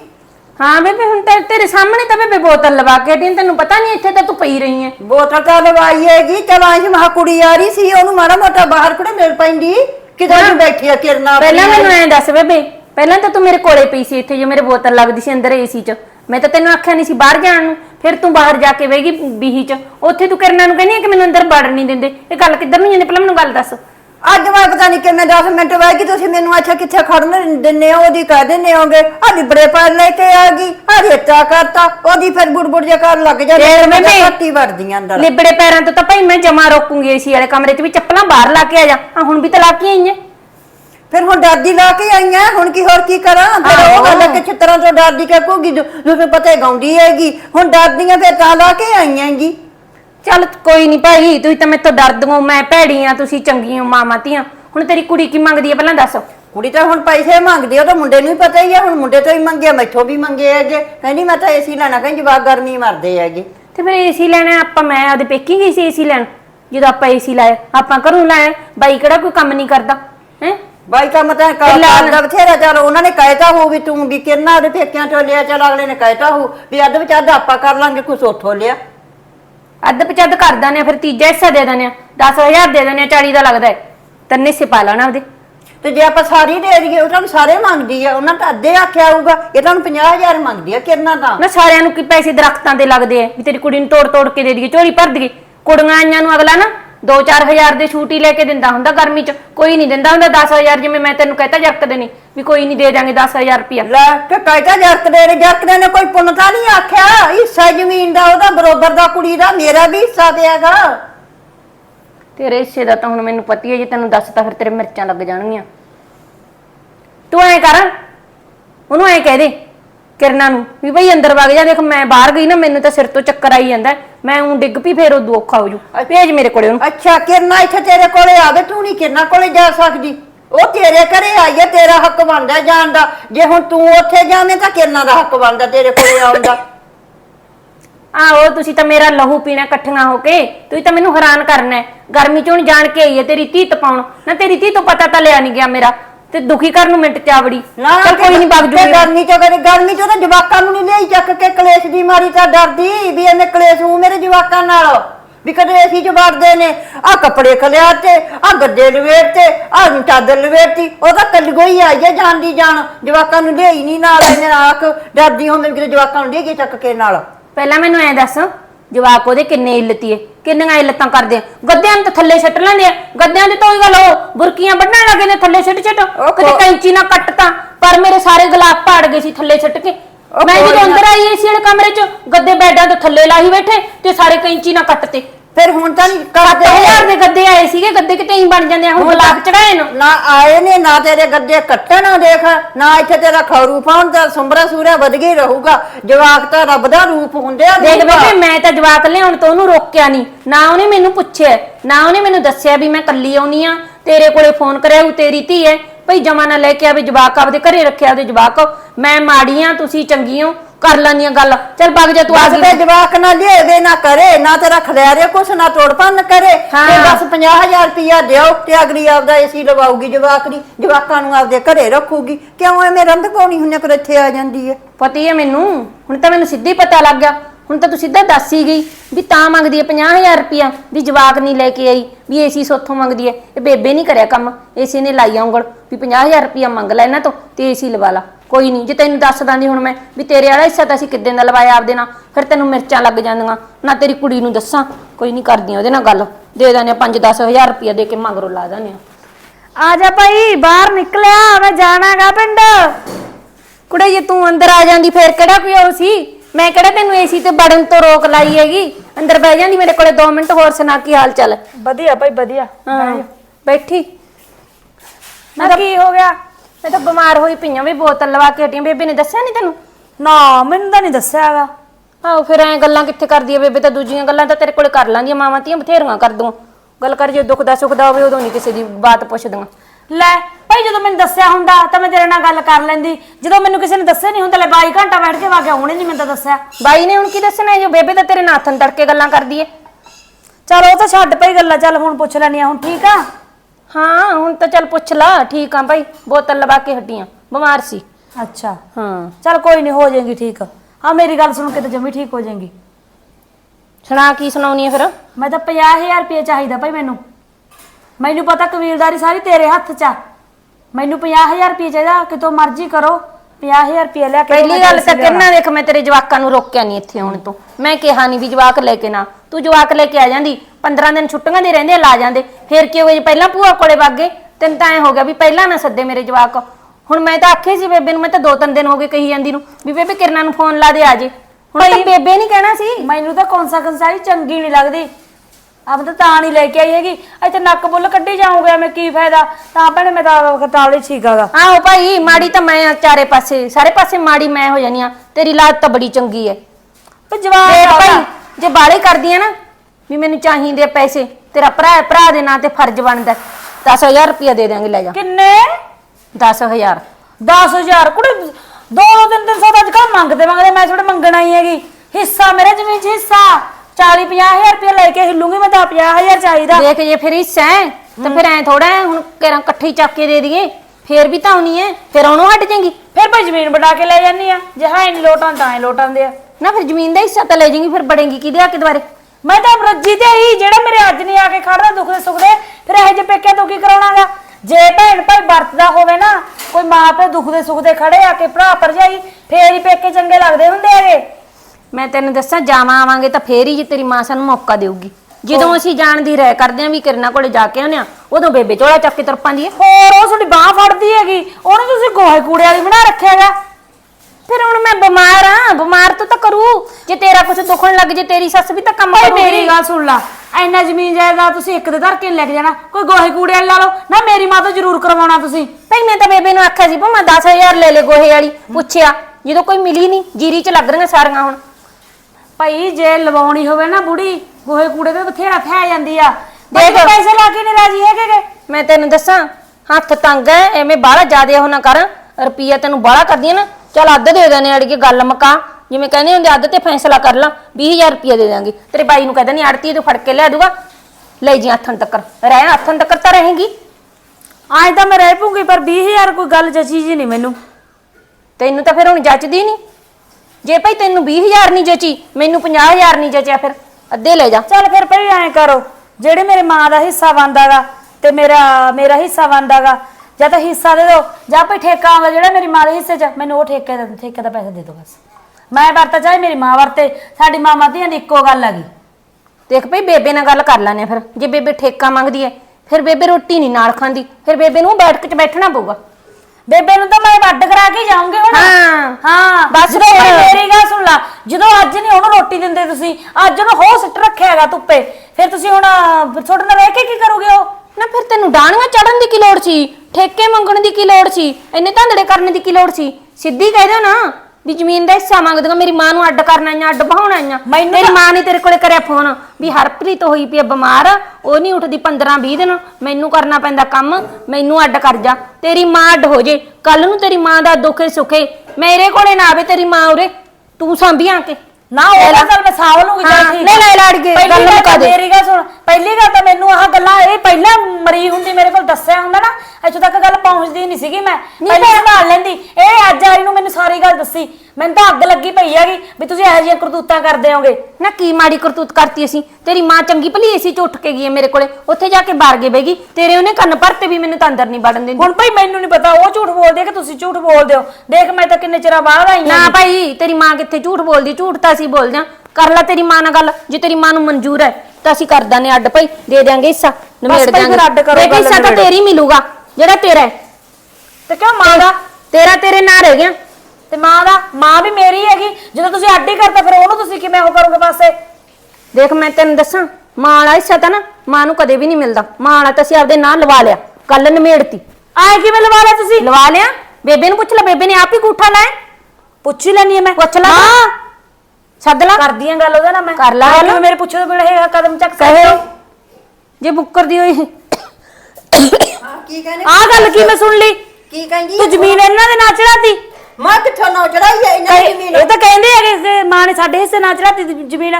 ਹਾਂ ਬੇਬੇ ਹੁਣ ਤੇ ਤੇਰੇ ਸਾਹਮਣੇ ਤਾਂ ਬੇਬੇ ਬੋਤਲ ਲਵਾ ਕੇ ਹਟੀ, ਤੈਨੂੰ ਪਤਾ ਨਹੀਂ ਇੱਥੇ ਤਾਂ ਤੂੰ ਪਈ ਰਹੀ ਹੈ ਬੋਤਲ ਤਾਂ ਲਵਾਈ ਹੈਗੀ। ਚਲ ਆਈ ਮਹਾ ਕੁੜੀ ਆ ਰਹੀ ਸੀ। ਉਹਨੂੰ ਮਾੜਾ ਮੋਟਾ ਬਾਹਰ ਕੁੜੇ ਮਿਲ ਪੈਂਦੀ। ਕਿਦਾਂ ਦੀ ਬੈਠੀ ਆ ਕਿਰਨਾ ਪਹਿਲਾਂ ਮੈਨੂੰ ਐਂ ਦੱਸ ਬੇਬੇ ਪਹਿਲਾਂ ਤਾਂ ਤੂੰ ਮੇਰੇ ਕੋਲੇ ਪਈ ਸੀ ਇੱਥੇ ਜੇ ਮੇਰੇ ਬੋਤਲ ਲੱਗਦੀ ਸੀ ਅੰਦਰ ਏਸੀ 'ਚ। ਮੈਂ ਤਾਂ ਤੈਨੂੰ ਆਖਿਆ ਨਹੀਂ ਸੀ ਬਾਹਰ ਜਾਣ ਨੂੰ। ਫਿਰ ਤੂੰ ਬਾਹਰ ਜਾ ਕੇ ਬਹਿਗੀ ਬੀਹੀ 'ਚ। ਉੱਥੇ ਤੂੰ ਕਿਰਨਾਂ ਨੂੰ ਕਹਿੰਦੀ ਆ ਕਿ ਮੈਨੂੰ ਅੰਦਰ ਵੜਨ ਨਹੀਂ ਦਿੰਦੇ। ਇਹ ਗੱਲ ਕਿੱਧਰ ਨੂੰ ਜਾਂਦੀ? ਪਹਿਲਾਂ ਮੈਨੂੰ ਗੱਲ ਦੱਸ। ਅੱਜ ਮੈਂ ਪਤਾ ਨਹੀਂ ਕਿਵੇਂ 10 ਮਿੰਟ ਬਾਅਦ ਕਿ ਤੁਸੀਂ ਮੈਨੂੰ ਅੱਛਾ ਕਿੱਥੇ ਖੜਨ ਦਿੰਨੇ ਹੋ ਉਹਦੀ ਕਹਿ ਦਿੰਨੇ ਹੋਗੇ। ਆ ਲਿਬੜੇ ਪਰ ਲੈ ਕੇ ਆ ਗਈ ਆ ਰੇਤਾ ਕਰਤਾ ਉਹਦੀ ਫਿਰ ਬੁੜਬੁੜ ਜੇ ਕਰਨ ਲੱਗ ਜਾਂਦੀ ਫੇਰ ਮੈਂ ਬੇਬੇ, ਘੱਟੀ ਵੜਦੀਆਂ ਅੰਦਰ। ਲਿਬੜੇ ਪੈਰਾਂ ਤੋਂ ਤਾਂ ਭਾਈ ਮੈਂ ਜਮਾ ਰੋਕੂੰਗੀ ਏਸੀ ਵਾਲੇ ਕਮਰੇ 'ਚ ਵੀ ਚੱਪਲਾਂ ਬਾਹਰ ਲਾ ਕੇ ਆ ਜਾ। ਆ ਹੁਣ ਵੀ ਤਾਂ ਲਾ ਕੇ ਆਈ ਐ ਫਿਰ ਹੁਣ ਦਾਦੀ ਲਾ ਕੇ ਆਈਆਂ ਹੁਣ ਕੀ ਹੋਰ ਕੀ ਕਰਾਂ? ਫਿਰ ਉਹ ਗੱਲ ਹੈ ਕਿ ਚਿੱਤਰਾਂ ਤੋਂ ਦਾਦੀ ਕੇ ਕੋਗੀ ਤੁਸੀਂ ਪਤਾ ਹੀ ਗਾਉਂਦੀ ਹੈਗੀ। ਹੁਣ ਦਾਦੀਆਂ ਫਿਰ ਤਾਂ ਲਾ ਕੇ ਆਈਆਂ ਜੀ ਚੱਲ ਕੋਈ ਨਹੀਂ ਭਾਈ ਤੁਸੀਂ ਤਾਂ ਤੋਂ ਡਰਦੇ ਹੋ ਮੈਂ ਭੈੜੀ ਆ ਤੁਸੀਂ ਚੰਗੀ ਹੋ ਮਾਮਾ ਧੀਆਂ। ਹੁਣ ਤੇਰੀ ਕੁੜੀ ਕੀ ਮੰਗਦੀ ਹੈ ਪਹਿਲਾਂ ਦੱਸ। ਕੁੜੀ ਤਾਂ ਹੁਣ ਪੈਸੇ ਮੰਗਦੀ ਆ ਉਹ ਤਾਂ ਮੁੰਡੇ ਨੂੰ ਵੀ ਪਤਾ ਹੀ ਆ ਹੁਣ ਮੁੰਡੇ ਤੋਂ ਹੀ ਮੰਗਿਆ ਮੈਥੋਂ ਵੀ ਮੰਗੇ ਹੈਗੇ। ਕਹਿੰਦੀ ਮੈਂ ਤਾਂ ਏਸੀ ਲੈਣਾ ਕਹਿੰਦੀ ਜਵਾਕ ਗਰਮੀ ਮਰਦੇ ਹੈਗੇ। ਤੇ ਫਿਰ ਏਸੀ ਲੈਣਾ ਆਪਾਂ ਮੈਂ ਆਪਦੇ ਪੇਕੀ ਗਈ ਸੀ ਏਸੀ ਲੈਣ। ਜਦੋਂ ਆਪਾਂ ਏਸੀ ਲਾਇਆ ਆਪਾਂ ਘਰੋਂ ਲਾਇਆ ਬਾਈ ਕਿਹੜਾ ਕੋਈ ਕੰਮ ਨਹੀਂ ਕਰਦਾ ਹੈ? ਬਾਈ ਕੰਮ ਤਾਂ ਤੇ ਲੈ ਕਰਦਾ ਬਥੇਰਾ ਚੱਲ ਉਹਨਾਂ ਨੇ ਕਹਿਤਾ ਹੋ ਵੀ ਤੂੰ ਵੀ ਕਿੰਨਾ ਦੇ ਪੇਕਿਆਂ ਤੋਂ ਲਿਆ ਚੱਲ ਅਗਲੇ ਨੇ ਕਹਿਤਾ ਹੋ ਵੀ ਅੱਧ ਵਿੱਚ ਅੱਧ ਆਪਾਂ ਕਰ ਲਾਂਗੇ ਕੁਛ ਉੱਥੋਂ ਲਿਆ। ਅੱਧ ਪਚੱਧ ਕਰ ਦਾਨੇ ਫਿਰ ਤੀਜਾ ਹਿੱਸਾ ਦੇ ਦਾਨੇ 10000 ਦੇ ਦਾਨੇ 40 ਦਾ ਲੱਗਦਾ ਹੈ। ਤੰਨੇ ਸਿਪਾ ਲੈਣਾ ਉਹਦੇ। ਤੇ ਜੇ ਆਪਾਂ ਸਾਰੀ ਦੇ ਦਈਏ ਉਹਨਾਂ ਨੂੰ ਸਾਰੇ ਮੰਗਦੀ ਆ ਉਹਨਾਂ ਤਾਂ ਅੱਧੇ ਆਖਿਆ ਹੋਊਗਾ ਇਹ ਤਾਂ 50000 ਮੰਗਦੀ ਆ ਕਿੰਨਾ ਤਾਂ ਨਾ ਸਾਰਿਆਂ ਨੂੰ ਕੀ ਪੈਸੇ ਦਰਖਤਾਂ ਦੇ ਲੱਗਦੇ ਆ ਵੀ ਤੇਰੀ ਕੁੜੀ ਨੂੰ ਤੋੜ ਤੋੜ ਕੇ ਦੇ ਦਈਏ ਚੋਰੀ ਭਰ ਦਈਏ। ਕੁੜੀਆਂ ਆਈਆਂ ਨੂੰ ਅਗਲਾ ਨਾ 2-4000 ਦੇ ਛੂਟੀ ਲੈ ਕੇ ਦਿੰਦਾ ਹੁੰਦਾ ਗਰਮੀ 'ਚ। ਕੋਈ ਨਹੀਂ ਦਿੰਦਾ ਹੁੰਦਾ 10000 ਜਿਵੇਂ ਮੈਂ ਤੈਨੂੰ ਕਹਤਾ ਜਰਕਦੇ ਨਹੀਂ ਵੀ ਕੋਈ ਨਹੀਂ ਦੇ ਦਾਂਗੇ 10000 ਰੁਪਿਆ ਲੈ ਤੇ ਕਹਿਤਾ ਜਰਕਦੇ ਨੇ ਜਰਕਦੇ ਨੇ ਕੋਈ ਪੁੰਨ ਤਾਂ ਨਹੀਂ ਆਖਿਆ। ਹਿੱਸਾ ਜ਼ਮੀਨ ਦਾ ਉਹਦਾ ਬਰੋਬਰ ਦਾ ਕੁੜੀ ਦਾ ਮੇਰਾ ਵੀ ਹਿੱਸਾ ਪਿਆਗਾ ਤੇਰੇ ਹਿੱਸੇ ਦਾ ਤਾਂ ਹੁਣ ਮੈਨੂੰ ਪਤੀ ਹੈ ਜੇ ਤੈਨੂੰ ਦੱਸਤਾ ਫਿਰ ਤੇਰੇ ਮਿਰਚਾਂ ਲੱਗ ਜਾਣਗੀਆਂ। ਤੂੰ ਐ ਕਰ ਉਹਨੂੰ ਐ ਕਹਿ ਦੇ ਕਿਰਨਾਂ ਨੂੰ ਵੀ ਭਈ ਅੰਦਰ ਵਗ ਜਾ ਦੇਖ ਮੈਂ ਬਾਹਰ ਗਈ ਨਾ ਮੈਨੂੰ ਤਾਂ ਸਿਰ ਤੋਂ ਚੱਕਰ ਆਈ ਜਾਂਦਾ। ਮੈਂ ਉਂ ਡਿੱਗ ਪਈ ਫੇਰ ਉਹ ਔਖਾ ਹੋ ਜੂ ਭੇਜ ਮੇਰੇ ਕੋਲੇ ਉਹਨੂੰ। ਅੱਛਾ ਕਿਰਨਾ ਇੱਥੇ ਤੇਰੇ ਕੋਲੇ ਆਵੇ ਤੂੰ ਨਹੀਂ ਕਿਰਨਾ ਕੋਲੇ ਜਾ ਸਕਦੀ। ਉਹ ਤੇਰੇ ਘਰੇ ਆਈ ਹੈ ਤੇਰਾ ਹੱਕ ਬਣਦਾ ਜਾਣ ਦਾ। ਜੇ ਹੁਣ ਤੂੰ ਉੱਥੇ ਜਾਵੇਂ ਤਾਂ ਕਿਰਨਾ ਦਾ ਹੱਕ ਬਣਦਾ ਤੇਰੇ ਕੋਲੇ ਆਉਣ ਦਾ। ਆਹੋ ਤੁਸੀਂ ਤਾਂ ਮੇਰਾ ਲਹੂ ਪੀਣਾ ਇਕੱਠੀਆਂ ਹੋ ਕੇ ਤੁਸੀਂ ਤਾਂ ਮੈਨੂੰ ਹੈਰਾਨ ਕਰਨਾ ਹੈ। ਗਰਮੀ ਚੋਂ ਨੀ ਜਾਣ ਕੇ ਆਈ ਹੈ ਤੇਰੀ ਧੀ ਤਪਾਉਣ। ਨਾ ਤੇਰੀ ਧੀ ਤੋਂ ਪਤਾ ਤਾਂ ਲਿਆ ਨਹੀਂ ਗਿਆ ਮੇਰਾ। ਤੇ ਦੁਖੀ ਕਰਨ ਨੂੰ ਮਿੰਟ ਚਾਵੜੀ। ਚੱਲ ਕੋਈ ਨਹੀਂ ਵਗ ਤੇ ਜੂਗੀ। ਗਰਮੀ ਚੋਂ ਕਰੇ ਗਰਮੀ ਚੋਂ ਤਾਂ ਜਵਾਕਾਂ ਨੂੰ ਨਹੀਂ ਲਿਆਈ ਚੱਕ ਕੇ ਕਲੇਸ਼ ਦੀ ਮਾਰੀ ਤਾਂ ਡਰਦੀ ਵੀ ਇਹਨੇ ਕਲੇਸ਼ ਹੋਊ ਮੇਰੇ ਜਵਾਕਾਂ ਨਾਲ। ਵੀ ਕਦੇ ਅਸੀਂ ਚ ਵੜਦੇ ਨੇ ਆ ਕੱਪੜੇ ਖਲਿਆ ਤੇ ਆ ਗੱਦੇ ਲਵੇਟ ਤੇ ਆ ਚਾਦਰ ਲਵੇਟਤੀ ਉਹ ਤਾਂ ਕੱਲ ਗਈ ਆਈ ਹੈ ਜਾਣ ਦੀ ਜਾਣ। ਜਵਾਕਾਂ ਨੂੰ ਲਿਆਈ ਨਹੀਂ ਨਾਲ ਇਹਨੇ ਆਖ ਡਰਦੀ ਹੋਵੇਂ ਕਿ ਜਵਾਕਾਂ ਨੂੰ ਲਿਆਈਏ ਚੱਕ ਕੇ ਨਾਲ। ਪਹਿਲਾਂ ਮੈਨੂੰ ਐ ਦੱਸ ਜਵਾਕ ਉਹਦੇ ਕਿੰਨੇ ਇੱਲਤੀਏ ਕਿੰਨੀਆਂ ਇੱਲਤਾਂ ਕਰਦੇ ਆ? ਗੱਦਿਆਂ ਨੂੰ ਤਾਂ ਥੱਲੇ ਛੱਟ ਲੈਂਦੇ ਆ। ਗੱਦਿਆਂ ਦੇ ਤਾਂ ਉਹੀ ਗੱਲ ਉਹ ਬੁਰਕੀਆਂ ਵੱਢਣ ਲੱਗੇ ਨੇ ਥੱਲੇ ਛੱਟ ਛੱਟ ਉਹ ਕਦੇ ਕੈਂਚੀ ਨਾਲ ਕੱਟਤਾ ਪਰ ਮੇਰੇ ਸਾਰੇ ਗਲਾਬ ਪਾੜ ਗਏ ਸੀ ਥੱਲੇ ਛੱਟ ਕੇ। ਮੈਂ ਜਦੋਂ। ਅੰਦਰ ਆਈ ਏਸੀ ਵਾਲੇ ਕਮਰੇ 'ਚ ਗੱਦੇ ਬੈਡਾਂ ਤੋਂ ਥੱਲੇ ਲਾਹੀ ਬੈਠੇ ਤੇ ਸਾਰੇ ਕੈਂਚੀ ਨਾਲ ਕੱਟਤੇ। ਫਿਰ ਹੁਣ ਤਾਂ ਨਹੀਂ ਕਰਦੇ 7000 ਦੇ ਗੱਦੇ ਆਏ ਸੀਗੇ ਗੱਦੇ ਕਿਤੇ ਹੀ ਬਣ ਜਾਂਦੇ ਆ ਹੁਣ ਗਲਾਬ ਚੜਾਏ ਨਾ। ਨਾ ਆਏ ਨੇ ਨਾ ਤੇਰੇ ਗੱਦੇ ਕੱਟਣ ਦੇਖ। ਨਾ ਇੱਥੇ ਤੇਰਾ ਖਰੂ ਪਾਉਣ ਦਾ ਸੁੰਬਰਾ ਸੂਰਾ ਵਧ ਗਈ ਰਹੂਗਾ। ਜਵਾਕ ਤਾਂ ਰੱਬ ਦਾ ਰੂਪ ਹੁੰਦੇ ਆ ਦੇਖ। ਬੇਬੇ ਮੈਂ ਤਾਂ ਜਵਾਕ ਲਿਆਉਣ ਤੋਂ ਉਹਨੂੰ ਰੋਕਿਆ ਨਹੀਂ ਨਾ ਉਹਨੇ ਮੈਨੂੰ ਪੁੱਛਿਆ ਨਾ ਉਹਨੇ ਮੈਨੂੰ ਦੱਸਿਆ ਵੀ ਮੈਂ ਕੱਲੀ ਆਉਣੀ ਆ। ਤੇਰੇ ਕੋਲੇ ਫੋਨ ਕਰਿਆ ਉਹ ਤੇਰੀ ਧੀ ਹੈ ਭਈ ਜਮਾ ਨਾ ਲੈ ਕੇ ਆਵੇ ਜਵਾਕ ਆਪਦੇ ਘਰੇ ਰੱਖਿਆ ਉਹਦੇ ਜਵਾਕ। ਮੈਂ ਮਾੜੀ ਆ ਤੁਸੀਂ ਚੰਗੀ ਹੋ। ਕਰ ਲੈਂਦੀਆਂ ਗੱਲ। ਚੱਲ ਵਗ ਜਾ ਤੂੰ ਆ ਬਸ ਗਈ ਤੇ ਜਵਾਕ ਨਾ ਲਿਆਵੇ ਨਾ ਕਰੇ ਨਾ ਤੇਰਾ ਖਲਿਆਰੇ ਕੁਛ ਨਾ ਤੋੜ ਭੰਨ ਕਰੇ। ਹਾਂ। ਤੇ ਬਸ 50000 ਰੁਪਇਆ ਦਿਓ ਤੇ ਅਗਲੀ ਆਪਦਾ ਏਸੀ ਲਵਾਉਗੀ ਜਵਾਕ ਦੀ ਜਵਾਕਾਂ ਨੂੰ ਆਪਦੇ ਘਰੇ ਰੱਖੂਗੀ। ਕਿਉਂ ਐਵੇਂ ਰੰਦ ਪਾਉਣੀ ਹੁੰਨੇ ਕਰ ਇੱਥੇ ਆ ਜਾਂਦੀ ਹੈ ਪਤੀ ਹੈ ਮੈਨੂੰ। ਹੁਣ ਤਾਂ ਮੈਨੂੰ ਸਿੱਧੀ ਪਤਾ ਲੱਗ ਗਿਆ। ਹੁਣ ਤਾਂ ਤੂੰ ਸਿੱਧਾ ਦੱਸ ਹੀ ਗਈ ਵੀ ਤਾਂ ਮੰਗਦੀ ਹੈ 50000 ਰੁਪਇਆ ਵੀ ਜਵਾਕ ਨਹੀਂ ਲੈ ਕੇ ਆਈ ਵੀ ਏਸੀ ਸੋਥੋਂ ਮੰਗਦੀ ਹੈ ਇਹ ਬੇਬੇ ਨਹੀਂ ਕਰਿਆ ਕੰਮ। ਏਸੀ ਨੇ ਲਾਈ ਉਂਗਲ ਵੀ 50000 ਰੁਪਇਆ ਮੰਗ ਲੈ ਇਹਨਾਂ ਤੋਂ ਤੇ ਏਸੀ ਲਵਾ ਲਾ। ਕੋਈ ਨਹੀਂ ਜੇ ਤੈਨੂੰ ਦੱਸ ਦਾਂਦੀ ਹੁਣ ਮੈਂ ਵੀ ਤੇਰੇ ਵਾਲਾ ਹਿੱਸਾ ਤਾਂ ਅਸੀਂ ਕਿੱਦਾਂ ਦਾ ਲਵਾਇਆ ਆਪਦੇ ਨਾਲ ਫਿਰ ਤੈਨੂੰ ਮਿਰਚਾਂ ਲੱਗ ਜਾਂਦੀਆਂ ਨਾ ਤੇਰੀ ਕੁੜੀ ਨੂੰ ਦੱਸਾਂ ਕੋਈ ਨਹੀਂ ਕਰਦੀ ਉਹਦੇ ਨਾਲ ਗੱਲ ਦੇ ਦਾਨੇ 5-10000 ਰੁਪਇਆ ਦੇ ਕੇ ਮਗਰੋਂ ਲਾ ਦਾਨੇ ਆ ਜਾ ਭਾਈ ਬਾਹਰ ਨਿਕਲਿਆ ਮੈਂ ਜਾਣਾਗਾ ਪਿੰਡ। ਕੁੜੇ ਜੇ ਤੂੰ ਅੰਦਰ ਆ ਜਾਂਦੀ ਫੇਰ ਕਿਹੜਾ ਕੋਈ ਉਹ ਸੀ? ਮੈਂ ਕਿਹੜਾ ਤੈਨੂੰ ਏਸੀ ਤੇ ਵੜਨ ਤੋਂ ਰੋਕ ਲਾਈ ਹੈਗੀ? ਅੰਦਰ ਬਹਿ ਜਾਂਦੀ ਮੇਰੇ ਕੋਲੇ 2 ਮਿੰਟ ਹੋਰ ਸੁਣਾ ਕੀ ਹਾਲ ਚਾਲ? ਹੈ? ਵਧੀਆ ਭਾਈ ਵਧੀਆ। ਹਾਂ ਬੈਠੀ। ਨਾ ਕੀ ਹੋ ਗਿਆ? ਮੈਂ ਤਾਂ ਬਿਮਾਰ ਹੋਈ ਪਈਆਂ ਵੀ ਬੋਤਲ ਲਵਾ ਕੇ ਹਟੀਆਂ ਬੇਬੇ ਨੇ ਦੱਸਿਆ ਨਹੀਂ ਤੈਨੂੰ? ਨਾ ਮੈਨੂੰ ਤਾਂ ਨਹੀਂ ਦੱਸਿਆਗਾ ਆਹੋ ਫਿਰ ਐ ਗੱਲਾਂ ਕਿੱਥੇ ਕਰਦੀ ਐ ਬੇਬੇ? ਤਾਂ ਦੂਜੀਆਂ ਗੱਲਾਂ ਤਾਂ ਤੇਰੇ ਕੋਲੇ ਕਰ ਲਾਂਦੀਆਂ ਮਾਵਾਂ ਧੀਆਂ ਬਥੇਰੀਆਂ ਕਰ ਦੂੰ। ਗੱਲ ਕਰ ਜੇ ਦੁੱਖ ਦਾ ਸੁੱਖ ਦਾ ਹੋਵੇ ਉਦੋਂ ਨਹੀਂ ਕਿਸੇ ਦੀ ਬਾਤ ਪੁੱਛਦੀਆਂ ਲੈ ਭਾਈ ਜਦੋਂ ਮੈਨੂੰ ਦੱਸਿਆ ਹੁੰਦਾ ਤਾਂ ਮੈਂ ਤੇਰੇ ਨਾਲ ਗੱਲ ਕਰ ਲੈਂਦੀ। ਜਦੋਂ ਮੈਨੂੰ ਕਿਸੇ ਨੇ ਦੱਸਿਆ ਨਹੀਂ ਹੁੰਦਾ ਲੈ 22 ਘੰਟਾ ਬੈਠ ਕੇ ਵਾਗਿਆ ਉਹਨੇ ਨਹੀਂ ਮੈਨੂੰ ਤਾਂ ਦੱਸਿਆ। ਬਾਈ ਨੇ ਹੁਣ ਕੀ ਦੱਸਣਾ ਜੋ ਬੇਬੇ ਤਾਂ ਤੇਰੇ ਨਾਥਨ ਤੜਕੇ ਗੱਲਾਂ ਕਰਦੀ ਐ ਚਲ ਉਹ ਤਾਂ ਛੱਡ ਭਾਈ ਗੱਲਾਂ ਚੱਲ ਹੁਣ ਪੁੱਛ ਲੈਣੀ ਆ ਹੁਣ ਠੀਕ ਆ? ਹਾਂ ਹੁਣ ਤਾਂ ਚੱਲ ਪੁੱਛ ਲਾ ਠੀਕ ਆ ਭਾਈ ਬੋਤਲ ਲਵਾ ਕੇ ਹਟੀਆਂ ਬਿਮਾਰ ਸੀ। ਅੱਛਾ। ਹਾਂ। ਚਲ ਕੋਈ ਨਹੀਂ ਹੋ ਜਾਏਗੀ ਠੀਕ। ਹਾਂ ਮੇਰੀ ਗੱਲ ਸੁਣ ਕੇ ਤਾਂ ਜਮੀ ਠੀਕ ਹੋ ਜਾਏਗੀ। ਸੁਣਾ ਕੀ ਸੁਣਾਉਣੀ ਐ ਫਿਰ? ਮੈਂ ਤਾਂ 50000 ਰੁਪਏ ਚਾਹੀਦਾ ਭਾਈ ਮੈਨੂੰ। ਮੈਨੂੰ ਪਤਾ ਕਬੀਲਦਾਰੀ ਸਾਰੀ ਤੇਰੇ ਹੱਥ 'ਚ ਆ। ਮੈਨੂੰ 50000 ਰੁਪਏ ਚਾਹੀਦਾ ਕਿਤੋਂ ਮਰਜ਼ੀ ਕਰੋ। 50000 ਰੁਪਏ ਲੈ ਕੇ ਪਹਿਲੀ ਗੱਲ ਤਾਂ ਕਿੰਨਾ ਦੇਖ ਮੈਂ ਤੇਰੇ ਜਵਾਕਾਂ ਨੂੰ ਰੋਕਿਆ ਨਹੀਂ ਇੱਥੇ ਆਉਣ ਤੋਂ। ਮੈਂ ਕਿਹਾ ਨਹੀਂ ਵੀ ਜਵਾਕ ਲੈ ਕੇ ਨਾ। ਤੂੰ ਜਵਾਕ ਲੈ ਕੇ ਆ ਜਾਂਦੀ 15 ਦਿਨ ਛੁੱਟੀਆਂ ਦੇ ਰਹਿੰਦੇ ਲਾ ਜਾਂਦੇ। ਫਿਰ ਕੀ ਹੋਵੇ ਜੇ? ਪਹਿਲਾਂ ਭੂਆ ਕੋਲੇ ਵਾਗੇ ਤੈਨੂੰ ਤਾਂ ਐ ਹੋ ਗਿਆ ਵੀ ਪਹਿਲਾਂ ਨਾ ਸੱਦੇ ਮੇਰੇ ਜਵਾਕ। ਹੁਣ ਮੈਂ ਤਾਂ ਆਖੇ ਸੀ ਬੇਬੇ ਨੂੰ ਮੈਂ ਤਾਂ ਦੋ ਤਿੰਨ ਦਿਨ ਹੋ ਗਏ ਕਹੀ ਜਾਂਦੀ ਨੂੰ ਵੀ ਬੇਬੇ ਕਿਰਨਾਂ ਨੂੰ ਫੋਨ ਲਾ ਦੇ ਆ ਜੇ ਹੁਣ ਤਾਂ ਬੇਬੇ ਨਹੀਂ ਕਹਿਣਾ ਸੀ ਮੈਨੂੰ ਤਾਂ ਕੌਨਸਾ ਕੰਸਾਰੀ ਚੰਗੀ ਨਹੀਂ ਲੱਗਦੀ। ਆਪ ਤਾਂ ਤਾਂ ਨਹੀਂ ਲੈ ਕੇ ਆਈ ਹੈਗੀ। ਇੱਥੇ ਨੱਕ ਬੁੱਲ ਕੱਢੀ ਜਾਊਂਗਾ ਮੈਂ ਕੀ ਫਾਇਦਾ? ਤਾਂ ਭੈਣੇ ਮੈਂ ਤਾਂ ਠੀਕ ਆਗਾ ਆਹੋ ਭਾਈ ਮਾੜੀ ਤਾਂ ਮੈਂ ਆ ਚਾਰੇ ਪਾਸੇ ਸਾਰੇ ਪਾਸੇ ਮਾੜੀ ਮੈਂ ਹੋ ਜਾਨੀ ਆ ਤੇਰੀ ਲਾਤ ਤਾਂ ਬੜੀ ਚੰਗੀ ਐ ਪਰ ਜਵਾਬ ਦੇਖ। ਭਾਈ ਜੇ ਬਾਲੇ ਕਰਦੀ ਆ ਨਾ ਵੀ ਮੈਨੂੰ ਚਾਹੀਦੇ ਆ ਪੈਸੇ ਤੇਰਾ ਭਰਾ ਹੈ, ਭਰਾ ਦੇ ਨਾਂ ਤੇ ਫਰਜ਼ ਬਣਦਾ 10000 ਰੁਪਇਆ ਦੇ ਦਿਆਂਗੇ ਲੈ ਜਾ। ਕਿੰਨੇ? 10000 10000 ਕੁੜੇ ਦੋ ਦੋ ਤਿੰਨ ਤਿੰਨ ਸੌ ਦਾ ਅੱਜ ਕੱਲ੍ਹ ਮੰਗਦੇ ਮੰਗਦੇ ਮੈਂ ਥੋੜੇ ਮੰਗਣ ਆਈ ਹੈਗੀ। ਹਿੱਸਾ ਮੇਰੇ ਜ਼ਮੀਨ 'ਚ ਹਿੱਸਾ। 40 50000 ਰੁਪਏ ਲੈ ਕੇ ਹਿੱਲੂਗੀ ਮੈਂ ਤਾਂ 50000 ਚਾਹੀਦਾ। ਦੇਖ ਜੇ ਫਿਰ ਹਿੱਸਾ ਹੈ ਤਾਂ ਫਿਰ ਐ ਥੋੜਾ ਹੁਣ ਕਿਰਾਂ ਇਕੱਠੇ ਹੀ ਚੱਕ ਕੇ ਦੇ ਦਈਏ ਫੇਰ ਵੀ ਤਾਂ ਆਉਣੀ ਐ ਫਿਰ ਉਹਨੂੰ ਹਟ ਜਾਏਗੀ। ਫਿਰ ਭਾਈ ਜ਼ਮੀਨ ਬਣਾ ਕੇ ਲੈ ਜਾਂਦੀ ਆ। ਜੇ ਹਾਂ ਲੋਟਾਂ ਤਾਂ ਐ ਲੋਟਾਂਦੇ ਆ। ਨਾ ਫਿਰ ਜ਼ਮੀਨ ਦਾ ਹਿੱਸਾ ਤਾਂ ਲੈ ਜਾਏਗੀ ਫਿਰ ਬੜੇਗੀ ਕਿਹਦੇ ਆ ਕੇ ਦੁਬਾਰੇ ਮੈਂ ਤਾਂ ਰੱਜੀ ਤੇ ਹੀ ਜਿਹੜਾ ਮੇਰੇ ਅੱਜ ਨਹੀਂ ਆ ਕੇ ਖੜਦਾ ਦੁੱਖ ਦੇ ਸੁੱਖ ਦੇ ਫਿਰ ਇਹ ਜੇ ਪੇਕਿਆਂ ਤੋਂ ਕੀ ਕਰਾਉਣਾਗਾ? ਜੇ ਭੈਣ ਭਾਈ ਵਰਤਦਾ ਹੋਵੇ ਨਾ ਕੋਈ ਮਾਂ ਪਿਓ ਦੁੱਖ ਦੇ ਸੁੱਖ ਦੇ ਖੜੇ ਆ ਕੇ ਭਰਾ ਭਰਜਾਈ ਫੇਰ ਹੀ ਪੇਕੇ ਚੰਗੇ ਲੱਗਦੇ ਹੁੰਦੇ ਹੈਗੇ। ਮੈਂ ਤੈਨੂੰ ਦੱਸਾਂ ਜਾਵਾਂ ਆਵਾਂਗੇ ਤਾਂ ਫੇਰ ਹੀ ਤੇਰੀ ਮਾਂ ਸਾਨੂੰ ਮੌਕਾ ਦੇਊਗੀ। ਜਦੋਂ ਅਸੀਂ ਜਾਣ ਦੀ ਰਹਿ ਕਰਦੇ ਆਂ ਵੀ ਕਿਰਨਾ ਕੋਲੇ ਜਾ ਕੇ ਆਉਂਦੇ ਆ ਉਦੋਂ ਬੇਬੇ ਚੋਲਾ ਚੱਕ ਕੇ ਤੁਰ ਪਾਂਦੀ ਐ ਹੋਰ ਉਹ ਤੁਹਾਡੀ ਬਾਹ ਫੜਦੀ ਹੈਗੀ ਉਹਨੂੰ ਤੁਸੀਂ ਗੋਹੇ ਕੂੜੇ ਵਾਲੀ ਬਣਾ ਰੱਖਿਆਗਾ ਫਿਰ ਹੁਣ ਮੈਂ ਬਿਮਾਰ ਆ ਬਿਮਾਰ ਤੋਂ ਤਾਂ ਕਰੂ। ਜੇ ਤੇਰਾ ਕੁਝ ਦੁਖਣ ਲੱਗ ਜੇ ਤੇਰੀ ਸੱਸ ਵੀ ਤਾਂ ਕੰਮ ਓਏ ਕਰੂਗੀ। ਮੇਰੀ ਗੱਲ ਸੁਣ ਲਾ। ਐਨਾ ਜ਼ਮੀਨ ਜਾਇਦਾਦ ਤੁਸੀਂ ਇੱਕ ਦੇ ਧਰ ਕੇ ਲੈ ਕੇ ਜਾਣਾ। ਕੋਈ ਗੋਹੇ ਕੂੜੇ ਵਾਲੀ ਲਾ ਲਓ। ਨਾ ਮੇਰੀ ਮਾਂ ਤੋਂ ਜ਼ਰੂਰ ਕਰਵਾਉਣਾ ਤੁਸੀਂ। ਭਾਈ ਮੈਂ ਤਾਂ ਬੇਬੇ ਨੂੰ ਆਖਿਆ ਸੀ ਭਾਵੇਂ 10000 ਲੈ ਲੈ ਗੋਹੇ ਵਾਲੀ। ਪੁੱਛਿਆ ਜਦੋਂ ਕੋਈ ਮਿਲੀ ਨਹੀਂ ਜੀਰੀ ਚ ਲੱਗ ਰਹੀਆਂ ਸਾਰੀਆਂ ਹੁਣ। ਭਾਈ ਜੇ ਲਵਾਉਣੀ ਹੋਵੇ ਨਾ ਬੁੜੀ ਗੋਹੇ ਕੂੜੇ ਤੇ ਬਥੇਰਾ ਫੈ ਜਾਂਦੀ ਆ। ਦੇਖ। ਦੇਖ ਪੈਸੇ ਲਾ ਕੇ ਨਹੀਂ ਰਾਜੀ ਹੈਗੇ ਗੇ। ਮੈਂ ਤੈਨੂੰ ਦੱਸਾਂ ਹੱਥ ਤੰਗ ਐ ਐਵੇਂ ਬਾਹਲਾ ਜ਼ਿਆਦੇ ਉਹ ਨਾ ਕਰ। ਰੁਪਈਆ ਤੈਨੂੰ ਬਾਹਲਾ ਕਰਦੀ ਐ ਨਾ। ਚੱਲ ਅੱਧ ਦੇ ਦੇਣੇ ਅੜ ਕੇ ਗੱਲ ਮਕਾ। ਜਿਵੇਂ ਕਹਿੰਦੇ ਹੁੰਦੇ ਅੱਧ ਤੇ ਫੈਸਲਾ ਕਰ ਲਾਂ 20000 ਰੁਪਈਆ ਦੇ ਦਾਂਗੇ ਤੇਰੇ ਬਾਈ ਨੂੰ ਕਹਿੰਦਾ ਨਹੀਂ ਆੜਤੀ ਤੂੰ ਫੜ ਕੇ ਲਿਆ ਦੂਗਾ ਲੈ ਜੀ ਹੱਥਾਂ ਤੱਕ ਰਹਿ ਹੱਥਾਂ ਤੱਕ ਤਾਂ ਰਹੇਗੀ। ਅੱਜ ਤਾਂ ਮੈਂ ਰਹਿ ਪੂੰਗੀ ਪਰ 20000 ਕੋਈ ਗੱਲ ਜਚੀ ਜੀ ਨਹੀਂ ਮੈਨੂੰ। ਤੈਨੂੰ ਤਾਂ ਫਿਰ ਹੁਣ ਜੱਚਦੀ ਨਹੀਂ। ਜੇ ਭਾਈ ਤੈਨੂੰ 20000 ਨਹੀਂ ਜਚੀ ਮੈਨੂੰ 50000 ਨਹੀਂ ਜਚਿਆ ਫਿਰ। ਅੱਧੇ ਲੈ ਜਾ। ਚੱਲ ਫਿਰ ਭਾਈ ਐਂ ਕਰੋ ਜਿਹੜੇ ਮੇਰੇ ਮਾਂ ਦਾ ਹਿੱਸਾ ਬਣਦਾਗਾ ਤੇ ਮੇਰਾ ਮੇਰਾ ਹਿੱਸਾ ਬਣਦਾਗਾ ਜਾਂ ਤਾਂ ਹਿੱਸਾ ਦੇ ਦਿਓ ਜਾਂ ਭਾਈ ਠੇਕਾ ਆਉਂਦਾ ਜਿਹੜਾ ਮੇਰੀ ਮਾਂ ਦੇ ਹਿੱਸੇ 'ਚ ਮੈਨੂੰ ਉਹ ਠੇਕੇ ਦਾ ਠੇਕੇ ਦਾ ਪੈਸਾ ਦੇ ਦਿਓ ਬਸ। ਮੈਂ ਵਰਤਾ ਚਾਹੇ ਮੇਰੀ ਮਾਂ ਵਰਤੇ ਸਾਡੀ ਮਾਮਾ ਧੀਆਂ ਦੀ ਇੱਕੋ ਗੱਲ ਹੈਗੀ। ਦੇਖ ਭਈ ਬੇਬੇ ਨਾਲ ਗੱਲ ਕਰ ਲੈਣੇ ਫਿਰ। ਜੇ ਬੇਬੇ ਠੇਕਾ ਮੰਗਦੀ ਐ ਫਿਰ ਬੇਬੇ ਰੋਟੀ ਨਹੀਂ ਨਾਲ ਖਾਂਦੀ ਫਿਰ ਬੇਬੇ ਨੂੰ ਬੈਠ ਕੇ ਚ ਬੈਠਣਾ ਪਊਗਾ। ਬੇਬੇ ਨੂੰ ਤਾਂ ਮੈਂ ਵੱਡ ਕਰਾ ਕੇ ਜਾਊਂਗੀ ਹੁਣ। ਹਾਂ। ਹਾਂ ਬਸ ਜਦੋਂ ਫਿਰ। ਭਾਈ ਮੇਰੀ ਗੱਲ ਸੁਣ ਲਾ ਜਦੋਂ ਅੱਜ ਨਹੀਂ ਉਹਨੂੰ ਰੋਟੀ ਦਿੰਦੇ ਤੁਸੀਂ ਅੱਜ ਉਹਨੂੰ ਹੋ ਸਿੱਟ ਰੱਖਿਆ ਹੈਗਾ ਧੁੱਪੇ ਫਿਰ ਤੁਸੀਂ ਹੁਣ ਛੋਟੇ ਨਾਲ ਰਹਿ ਕੇ ਕੀ ਕਰੋਗੇ ਉਹ? ਨਾ ਫਿਰ ਤੈਨੂੰ ਡਾਣੀਆਂ ਚੜਨ ਦੀ ਕੀ ਲੋੜ ਸੀ? ਠੇਕੇ ਮੰਗਣ ਦੀ ਕੀ ਲੋੜ ਸੀ? ਇੰਨੇ ਧੰਦੜੇ ਕਰਨ ਦੀ ਕੀ ਲੋੜ ਸੀ? ਸਿੱਧੀ ਕਹਿ ਦਿਓ ਨਾ ਵੀ ਜ਼ਮੀਨ ਦਾ ਹਿੱਸਾ ਮੰਗਦੀਆਂ ਮੇਰੀ ਮਾਂ ਨੂੰ ਅੱਡ ਕਰਨਾ ਆਈਆਂ ਅੱਡ ਬਹਾਉਣਾ ਆਈਆਂ। ਮੈਨੂੰ ਮੇਰੀ ਮਾਂ ਨੇ ਤੇਰੇ ਕੋਲੇ ਕਰਿਆ ਫੋਨ ਵੀ ਹਰਪ੍ਰੀਤ ਹੋਈ ਪਈ ਆ ਬਿਮਾਰ ਉਹ ਨਹੀਂ ਉੱਠਦੀ 15 20 ਦਿਨ। ਮੈਨੂੰ ਕਰਨਾ ਪੈਂਦਾ ਕੰਮ ਮੈਨੂੰ ਅੱਡ ਕਰ ਜਾ। ਤੇਰੀ ਮਾਂ ਅੱਡ ਹੋ ਜੇ। ਕੱਲ ਨੂੰ ਤੇਰੀ ਮਾਂ ਦਾ ਦੁੱਖੇ ਸੁਖੇ ਮੇਰੇ ਕੋਲੇ ਨਾ ਆਵੇ ਤੇਰੀ ਮਾਂ ਉਰੇ। ਤੂੰ ਸੰਭੀਆਂ ਕੇ। ਨਾ ਉਹ ਲੈ ਲਾ। ਤਾਂ ਚੱਲ ਮੈਂ ਸਾਂਭ ਲੂੰਗੀ ਚੱਲ ਹਾਂ, ਠੀਕ ਲੈ ਲੈ ਲੜ ਗਏ, ਗੱਲ ਗੱਲ ਮੁਕਾ ਦੇ। ਮੇਰੀ ਗੱਲ ਸੁਣ ਪਹਿਲੀ ਗੱਲ ਤਾਂ ਮੈਨੂੰ ਆਹ ਗੱਲਾਂ ਇਹ ਪਹਿਲਾਂ ਮਰੀ ਹੁੰਦੀ ਮੇਰੇ ਕੋਲ ਦੱਸਿਆ ਹੁੰਦਾ ਨਾ ਇੱਥੋਂ ਤੱਕ ਗੱਲ ਪਹੁੰਚਦੀ ਨਹੀਂ ਸੀਗੀ ਮੈਂ। ਪਹਿਲਾਂ ਸੰਭਾਲ ਲੈਂਦੀ। ਇਹ ਅੱਜ ਆਈ ਨੂੰ ਮੈਨੂੰ ਸਾਰੀ ਗੱਲ ਦੱਸੀ। ਮੈਨੂੰ ਤਾਂ ਅੱਗ ਲੱਗੀ ਪਈ ਹੈਗੀ ਵੀ ਤੁਸੀਂ ਇਹੋ ਜਿਹੀਆਂ ਕਰਤੂਤਾਂ ਕਰਦੇ ਹੋਗੇ। ਨਾ ਕੀ ਮਾੜੀ ਕਰਤੂਤ ਕਰਤੀ ਅਸੀਂ? ਤੇਰੀ ਮਾਂ ਚੰਗੀ ਭਲੀ ਏਸੀ ਚ ਉੱਠ ਕੇ ਗਈ ਹੈ ਮੇਰੇ ਕੋਲੇ। ਉੱਥੇ ਜਾ ਕੇ ਬਾਹਰ ਗਏ ਬੈਗੀ। ਤੇਰੇ ਉਹਨੇ ਕੰਨ ਭਰਤੇ ਵੀ ਮੈਨੂੰ ਤਾਂ ਅੰਦਰ ਨਹੀਂ ਵੜਨ ਦਿੰਦੀ। ਹੁਣ ਭਾਈ ਮੈਨੂੰ ਨਹੀਂ ਪਤਾ ਉਹ ਝੂਠ ਬੋਲਦੇ ਕਿ ਤੁਸੀਂ ਝੂਠ ਬੋਲਦੇ ਹੋ? ਦੇਖ ਮੈਂ ਤਾਂ ਕਿੰਨੇ ਚਿਰਾਂ ਬਾਅਦ ਆਈ ਨਾ ਹਾਂ ਭਾਈ ਤੇਰੀ ਮਾਂ ਕਿੱਥੇ ਝੂਠ ਬੋਲਦੀ? ਝੂਠ ਤਾਂ ਅਸੀਂ ਬੋਲਦੇ ਆਂ ਕਰ ਲੈ ਤੇਰੀ ਮਾਂ ਨਾਲ ਗੱਲ ਜੇ ਤੇਰੀ ਮਾਂ ਨੂੰ ਮਨਜ਼ੂਰ ਹੈ ਤਾਂ ਅਸੀਂ ਕਰ ਦਾਂਗੇ ਅੱਡ ਭਾਈ ਦੇ ਦਿਆਂਗੇ ਹਿੱਸਾ ਨਿਮੇੜ ਭਾਈ ਫਿਰ ਦਿਆਂਗੇ ਅੱਡ ਕਰੋ, ਦੇਖ ਗੱਲ ਹਿੱਸਾ ਤਾਂ ਨਿਬੇੜੋ। ਤੇਰੀ ਮਿਲੂਗਾ ਜਿਹੜਾ ਤੇਰਾ ਹੈ। ਤੇ ਕਿਉਂ ਮਾਂ ਦਾ? ਤੇਰਾ ਤੇਰੇ ਨਾਂ ਰਹਿ ਗਿਆ। ਤੇ ਮਾਂ ਦਾ ਮਾਂ ਵੀ ਮੇਰੀ ਹੈਗੀ ਜਦੋਂ ਤੁਸੀਂ ਅੱਡ ਹੀ ਕਰਤਾ ਫਿਰ ਉਹਨੂੰ ਤੁਸੀਂ ਕਿਵੇਂ ਉਹ ਕਰੋਗੇ ਪਾਸੇ? ਦੇਖ ਮੈਂ ਤੈਨੂੰ ਦੱਸਾਂ ਮਾਂ ਵਾਲਾ ਹਿੱਸਾ ਤਾਂ ਨਾ ਮਾਂ ਨੂੰ ਕਦੇ ਵੀ ਨਹੀਂ ਮਿਲਦਾ। ਮਾਂ ਵਾਲਾ ਤਾਂ ਅਸੀਂ ਆਪਦੇ ਨਾਂ ਲਵਾ ਲਿਆ ਕੱਲ ਨਿਮੇੜਤੀ। ਆਏ ਕਿਵੇਂ ਲਵਾ ਲਿਆ ਤੁਸੀਂ? ਲਵਾ ਲਿਆ? ਬੇਬੇ ਨੂੰ ਪੁੱਛ ਲੈ ਬੇਬੇ ਨੇ ਆਪ ਹੀ ਗੂਠਾ ਲਾਇਆ। ਪੁੱਛ ਹੀ ਲੈਣੀ ਮੈਂ। ਪੁੱਛ ਲੈ ਹਾਂ ਸੱਦ ਲਾ। ਕਰਦੀ ਆਂ ਗੱਲ ਉਹਦਾ ਨਾ ਮੈਂ। ਕਰ ਲਾ। ਗੱਲ। ਮੇਰੇ ਪੁੱਛੋ ਬਿਨਾ ਇਹ ਕਦਮ ਚੱਕ ਕਹੇ। ਸਕਦੇ ਹੋ? ਜੇ ਬੁੱਕਰ ਦੀ ਹੋਈ। ਹਾਂ ਕੀ ਕਹਿੰਦੇ? ਆਹ ਗੱਲ ਕੀ ਮੈਂ ਸੁਣ ਲਈ? ਕੀ ਕਹਿੰਦੀ? ਤੂੰ ਜ਼ਮੀਨ ਇਹਨਾਂ ਦੇ ਨਾਂ ਚੜਾਤੀ ਮੈਂ ਕਿੱਥੋਂ ਨਾ ਚੜਾਈ ਹੈ ਇਹਨਾਂ ਦੀ ਜ਼ਮੀਨ? ਇਹ ਤਾਂ ਕਹਿੰਦੇ ਹੈਗੇ ਕਿ ਮਾਂ ਨੇ ਸਾਡੇ ਹਿੱਸੇ ਨਾਂ ਚੜਾਤੀ ਜ਼ਮੀਨ।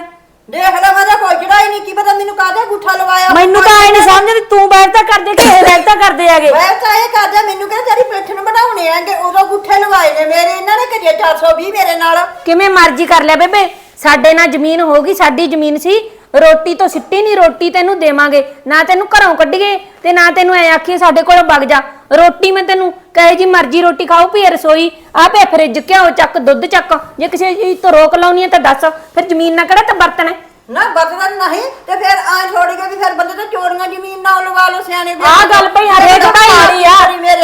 ਦੇਖ ਲੈ ਮੈਂ ਤਾਂ ਕੋਈ ਚੜਾਈ ਨਹੀਂ ਕੀ ਪਤਾ ਮੈਨੂੰ ਕਾਹਦਾ ਗੁੱਠਾ ਲਵਾਇਆ ਮੈਨੂੰ ਤਾਂ ਆਏ ਨਹੀਂ ਸਮਝਦੀ ਤੂੰ ਬੈਠ ਤਾਂ ਕਰਦੇ ਕਿ ਇਹ ਬੈਠ ਤਾਂ ਕਰਦੇ ਹੈਗੇ। ਮੈਂ ਤਾਂ ਇਹ ਕਰਦਾ ਮੈਨੂੰ ਕਹਿੰਦਾ ਤੇਰੀ ਪੇਠਣ ਬਣਾਉਣੇ ਆਂਗੇ ਉਦੋਂ ਗੁੱਠੇ ਲਵਾਏ ਨੇ ਮੇਰੇ ਇਹਨਾਂ ਨੇ ਕਰਿਆ 420 ਮੇਰੇ ਨਾਲ। ਕਿਵੇਂ ਮਰਜ਼ੀ ਕਰ ਲਿਆ ਬੇਬੇ ਸਾਡੇ ਨਾਲ ਜ਼ਮੀਨ ਹੋਗੀ ਸਾਡੀ ਜ਼ਮੀਨ ਸੀ ਰੋਟੀ ਤੋਂ ਸਿੱਟੀ ਨਹੀਂ ਰੋਟੀ ਤੈਨੂੰ ਦੇਵਾਂਗੇ ਨਾ ਤੈਨੂੰ ਘਰੋਂ ਕੱਢੀਏ ਤੇ ਨਾ ਤੈਨੂੰ ਐ ਆਖੀਏ ਸਾਡੇ ਕੋਲ ਵਗ ਜਾ। ਰੋਟੀ ਮੈਂ ਤੈਨੂੰ ਕਹੇ ਜੀ ਮਰਜ਼ੀ ਰੋਟੀ ਖਾਓ ਪੀ ਰਸੋਈ। ਆਪੇ ਫਰਿੱਜ ਘਿਓ ਚੱਕ ਦੁੱਧ ਚੱਕ। ਜੇ ਕਿਸੇ ਚੀਜ਼ ਤੋਂ ਰੋਕ ਲਾਉਣੀ ਹੈ ਤਾਂ ਦੱਸ ਫਿਰ ਜ਼ਮੀਨ ਨਾ ਕਿਹੜਾ ਤੇ ਬਰਤਨ ਹੈ? ਨਾ ਬਦਲਣ ਨਹੀਂ ਤੇ ਫਿਰ ਆ ਛੋੜ ਕੇ ਵੀ ਫਿਰ ਬੰਦੇ ਤਾਂ ਚੋਰੀਆਂ ਜ਼ਮੀਨ ਨਾਲ ਲਵਾ ਲਓ ਸਿਆਣੇ ਆਹ ਗੱਲ ਭਈ ਹਰੇਕ ਭਾਈ ਆ।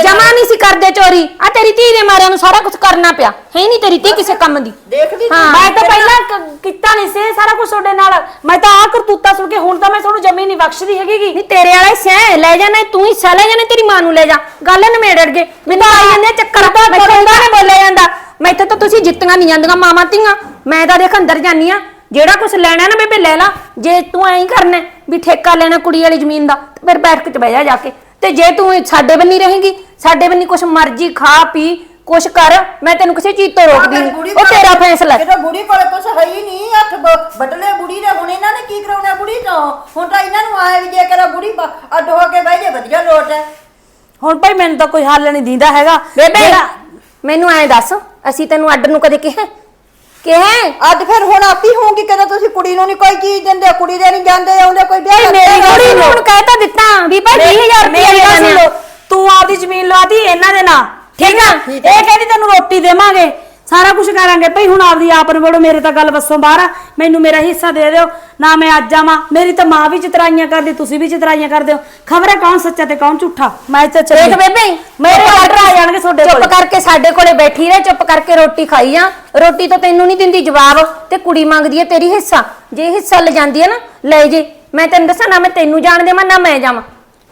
ਜਮਾ ਨਹੀਂ ਸੀ ਕਰਦੇ ਚੋਰੀ। ਆ ਤੇਰੀ ਧੀ ਦੇ ਮਾਰਿਆਂ ਨੂੰ ਸਾਰਾ ਕੁਝ ਕਰਨਾ ਪਿਆ। ਹੈ ਨਹੀਂ ਤੇਰੀ ਧੀ ਕਿਸੇ ਕੰਮ ਦੀ। ਦੇਖਦੀ ਹਾਂ। ਮੈਂ ਤਾਂ ਪਹਿਲਾਂ ਕ- ਕੀਤਾ ਨਹੀਂ ਸੀ ਸਾਰਾ ਕੁਝ ਤੁਹਾਡੇ ਨਾਲ। ਮੈਂ ਤਾਂ ਆ ਕਰਤੂਤਾ ਸੁਣ ਕੇ ਹੁਣ ਤਾਂ ਮੈਂ ਤੁਹਾਨੂੰ ਜ਼ਮੀਨ ਨਹੀਂ ਬਖਸ਼ਦੀ ਹੈਗੀ ਨਹੀਂ ਤੇਰੇ ਵਾਲਾ ਸਹਿ ਲੈ ਜਾਣਾ ਤੂੰ ਹੀ ਸਹਿ ਲੈ ਜਾਣਾ ਤੇਰੀ ਮਾਂ ਨੂੰ ਲੈ ਜਾ। ਗੱਲ ਨਮੇੜ ਅੜਗੇ। ਮੈਨੂੰ ਆਈ ਜਾਂਦੇ ਆ ਚੱਕਰ। ਨਹੀਂ ਬੋਲਿਆ ਜਾਂਦਾ। ਮੈਥੋਂ ਤਾਂ ਤੁਸੀਂ ਜਿੱਤੀਆਂ ਨਹੀਂ ਜਾਂਦੀਆਂ ਮਾਮਾ ਧੀਆਂ। ਮੈਂ ਤਾਂ ਦੇਖ ਅੰਦਰ ਜਾਨੀ ਆ। ਜਿਹੜਾ ਕੁਝ ਲੈਣਾ ਨਾ ਬੇਬੇ ਲੈ ਲਾ। ਜੇ ਤੂੰ ਐਂ ਹੀ ਕਰਨਾ ਹੈ ਵੀ ਠੇਕਾ ਲੈਣਾ ਕੁੜੀ ਵਾਲੀ ਜ਼ਮੀਨ ਦਾ ਤੇ ਫਿਰ ਬੈਠ ਕੇ ਚ ਬਹਿ ਜਾ ਜਾ ਕੇ। ਤੇ ਜੇ ਤੂੰ ਸਾਡੇ ਬੰਨੀ ਰਹੇਂਗੀ ਸਾਡੇ ਬੰਨੀ ਕੁਝ ਮਰਜ਼ੀ ਖਾ ਪੀ ਕੁਛ ਕਰ ਮੈਂ ਤੈਨੂੰ ਕਿਸੇ ਚੀਜ਼ ਤੋਂ ਰੋਕਦੀ ਨਹੀਂ ਉਹ ਤੇਰਾ ਫੈਸਲਾ ਹੈ। ਜਦੋਂ ਬੁੜੀ ਕੋਲੇ ਕੁਛ ਹੈ ਹੀ ਨਹੀਂ ਹੱਥ ਬ- ਵੱਢਲੇ ਬੁੜੀ ਦੇ ਹੁਣ ਇਹਨਾਂ ਨੇ ਕੀ ਕਰਾਉਣਾ ਬੁੜੀ ਤੋਂ? ਹੁਣ ਤਾਂ ਇਹਨਾਂ ਨੂੰ ਆਏ ਵੀ ਜੇ ਕਰਾ ਬੁੜੀ ਬ- ਅੱਡ ਹੋ ਕੇ ਬਹਿ ਜੇ ਵਧੀਆ ਲੋਟ ਹੈ। ਹੁਣ ਭਾਈ ਮੈਨੂੰ ਤਾਂ ਕੋਈ ਹੱਲ ਨਹੀਂ ਦਿੰਦਾ ਹੈਗਾ। ਬੇਬੇ ਜਿਹੜਾ- ਮੈਨੂੰ ਐਂ ਦੱਸ ਅਸੀਂ ਤੈਨੂੰ ਅੱਡ ਨੂੰ ਕਦੇ ਕਿਹਾ? ਕਿਹਾ? ਅੱਜ ਫਿਰ ਹੁਣ ਆਪੀ ਹੋਊਗੀ ਕਦੋਂ ਤੁਸੀਂ ਕੁੜੀ ਨੂੰ ਨਹੀਂ ਕੋਈ ਚੀਜ਼ ਦਿੰਦੇ ਕੁੜੀ ਦੇ ਨਹੀਂ ਜਾਂਦੇ ਆਉਂਦੇ ਕੋਈ ਵਿਆਹ ਮੇਰੀ ਕੁੜੀ ਨੂੰ ਹੁਣ ਕਹਿਤਾ ਦਿੱਤਾ ਵੀ ਭਾਈ 20000 ਰੁਪਏ ਲੈ ਲਓ, ਤੂੰ ਆਪਦੀ ਜ਼ਮੀਨ ਲਵਾਤੀ ਇਹਨਾਂ ਦੇ ਨਾਂ ਠੀਕ ਆ। ਇਹ ਕਹਿੰਦੀ ਤੈਨੂੰ ਰੋਟੀ ਦੇਵਾਂਗੇ। ਸਾਰਾ ਕੁਝ ਕਰਾਂਗੇ। ਭਈ ਹੁਣ ਆਪਦੀ ਆਪ ਨੂੰ ਬੜੋ ਮੇਰੇ ਤਾਂ ਗੱਲ ਵੱਸੋਂ ਬਾਹਰ ਆ। ਮੈਨੂੰ ਮੇਰਾ ਹਿੱਸਾ ਦੇ ਦਿਓ। ਨਾ ਮੈਂ ਅੱਜ ਆਵਾਂ। ਮੇਰੀ ਤਾਂ ਮਾਂ ਵੀ ਚਤਰਾਈਆਂ ਕਰਦੀ ਤੁਸੀਂ ਵੀ ਚਤਰਾਈਆਂ ਕਰਦੇ ਹੋ। ਖਬਰ ਹੈ ਕੌਣ ਸੱਚਾ ਤੇ ਕੌਣ ਝੂਠਾ? ਮੈਂ ਤਾਂ ਚੱਲੀ। ਦੇਖ ਬੇਬੇ ਮੇਰੇ ਚੁੱਪ ਆਰਡਰ ਆ ਜਾਣਗੇ ਤੁਹਾਡੇ ਚੁੱਪ ਕੋਲ। ਕਰਕੇ ਸਾਡੇ ਕੋਲੇ ਬੈਠੀ ਰਹਿ ਚੁੱਪ ਕਰਕੇ ਰੋਟੀ ਖਾਈ ਆ ਰੋਟੀ ਤਾਂ ਤੈਨੂੰ ਨਹੀਂ ਦਿੰਦੀ ਜਵਾਬ ਤੇ ਕੁੜੀ ਮੰਗਦੀ ਹੈ ਤੇਰੀ ਹਿੱਸਾ। ਜੇ ਹਿੱਸਾ ਲੈ ਜਾਂਦੀ ਹੈ ਨਾ ਲੈ ਜੇ। ਮੈਂ ਤੈਨੂੰ ਦੱਸਾਂ ਨਾ ਮੈਂ ਤੈਨੂੰ ਜਾਣ ਦੇਵਾਂ ਨਾ ਮੈਂ ਜਾਵਾਂ।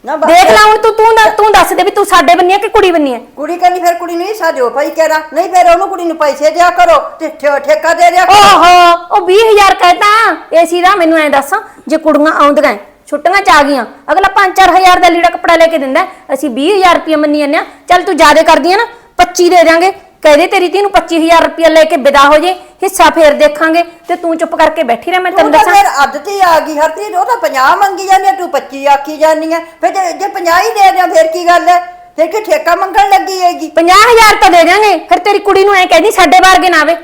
ਨਾ ਬਸ ਦੇਖ ਲੈ ਹੁਣ ਤੂੰ ਤੂੰ ਦੱਸ- ਤੂੰ ਦੱਸ ਦੇ ਵੀ ਤੂੰ ਸਾਡੇ ਬੰਨੀ ਆ ਕਿ ਕੁੜੀ ਬੰਨੀ ਆ? ਕੁੜੀ ਕਹਿੰਦੀ ਫਿਰ ਕੁੜੀ ਨੂੰ ਹਿੱਸਾ ਦਿਓ ਭਾਈ ਕਹਿਰਾ ਨਹੀਂ ਫਿਰ ਉਹਨੂੰ ਕੁੜੀ ਨੂੰ ਪੈਸੇ ਦਿਆ ਕਰੋ ਤੇ ਠੇ- ਠੇਕਾ ਦੇ ਦਿਆ ਕਰੋ। ਓਹੋ ਉਹ 20000 ਕਹਿਤਾ ਏਸੀ ਦਾ ਮੈਨੂੰ ਐਂ ਦੱਸ ਜੇ ਕੁੜੀਆਂ ਆਉਂਦੀਆਂ ਛੁੱਟੀਆਂ ਚ ਆ ਗਈਆਂ ਅਗਲਾ 5-4000 ਦਾ ਲੀੜਾ ਕੱਪੜਾ ਲੈ ਕੇ ਦਿੰਦਾ। ਹੈ। ਅਸੀਂ 20000 ਰੁਪਏ ਮੰਨੀ ਜਾਂਦੇ ਆ ਚੱਲ ਤੂੰ ਜ਼ਿਆਦਾ ਕਰਦੀ ਆ ਨਾ 25 ਦੇ ਦਿਆਂਗੇ। ਕਹਦੇ ਤੇਰੀ ਧੀ ਨੂੰ 25000 ਰੁਪਏ ਲੈ ਕੇ ਵਿਦਾ ਹੋ ਜੇ। ਹਿੱਸਾ ਫੇਰ ਦੇਖਾਂਗੇ ਤੇ ਤੂੰ ਚੁੱਪ ਕਰਕੇ ਬੈਠੀ ਰਹਿ ਮੈਂ ਤੂੰ ਤੈਨੂੰ ਤਾਂ ਦੱਸਾਂ। ਫਿਰ ਅੱਧ ਤੇ ਆ ਗਈ ਹਰਤੀ ਉਹ ਤਾਂ 50 ਮੰਗੀ ਜਾਂਦੀ ਆ, ਤੂੰ 25 ਆਖੀ ਜਾਂਦੀ ਆ। ਫਿਰ ਜੇ ਜੇ 50 ਹੀ ਦੇ ਦਿਆਂ ਫਿਰ ਕੀ ਗੱਲ ਹੈ ਫਿਰ ਕੀ ਠੇਕਾ ਮੰਗਣ ਲੱਗੀ ਹੈਗੀ? 50000 ਤਾਂ ਦੇ ਦਿਆਂਗੇ ਫਿਰ ਤੇਰੀ ਕੁੜੀ ਨੂੰ ਐ ਕਹਿੰਦੀ ਸਾਡੇ ਵਰਗੇ ਨਾ ਆਵੇ।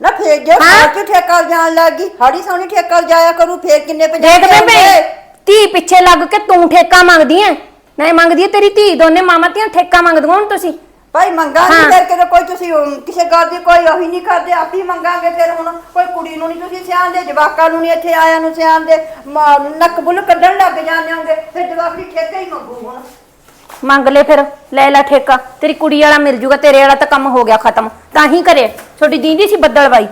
ਨਾ ਫੇਰ ਜੇ ਹਾਂ? ਸਾਰ ਕੇ ਠੇਕਾ ਜਾਣ ਲੱਗੀ ਹਾੜੀ ਸੋਹਣੀ ਠੇਕਾ ਜਾਇਆ ਕਰੂ ਫੇਰ ਕਿੰਨੇ ਪੰਜਾਹ ਦੇਖ ਬੇਬੇ ਦੇਣਗੇ? ਧੀ ਪਿੱਛੇ ਲੱਗ ਕੇ ਤੂੰ ਠੇਕਾ ਮੰਗਦੀ ਐ। ਨਹੀਂ ਮੰਗਦੀ ਐ ਤੇਰੀ ਧੀ ਦੋਨੇ ਮਾਮਾ ਧੀਆਂ ਠੇਕਾ ਮੰਗਦੀਆਂ ਹੁਣ ਤੁਸੀਂ। ਭਾਈ ਮੰਗਾਂਗੇ ਹਾਂ। ਫਿਰ ਕਿਤੇ ਕੋਈ ਤੁਸੀਂ ਅਮ, ਕਿਸੇ ਗੱਲ ਦੀ ਕੋਈ ਉਹੀ ਨਹੀਂ ਕਰਦੇ ਆਪ ਹੀ ਮੰਗਾਂਗੇ ਫਿਰ ਹੁਣ। ਕੋਈ ਕੁੜੀ ਨੂੰ ਨਹੀਂ ਤੁਸੀਂ ਸਿਆਣਦੇ ਜਵਾਕਾਂ ਨੂੰ ਨਹੀਂ ਇੱਥੇ ਆਇਆਂ ਨੂੰ ਸਿਆਣਦੇ ਮਾਂ ਨੱਕ ਬੁੱਲ ਕੱਢਣ ਲੱਗ ਜਾਂਦੇ ਹੋਗੇ ਫਿਰ ਜਵਾਕ ਦੀ ਠੇਕਾ ਹੀ ਮੰਗੂ ਹੁਣ। ਮੰਗ ਲੈ ਫਿਰ ਲੈ ਲੈ ਠੇਕਾ। ਤੇਰੀ ਕੁੜੀ ਵਾਲਾ ਮਿਲ ਜੂਗਾ ਤੇਰੇ ਵਾਲਾ ਤਾਂ ਕੰਮ ਹੋ ਗਿਆ ਖਤਮ। ਤਾਂ ਹੀ ਕਰੇ। ਛੋਟੀ ਦੀਦੀ ਸੀ ਬੱਦਲ ਬਾਈ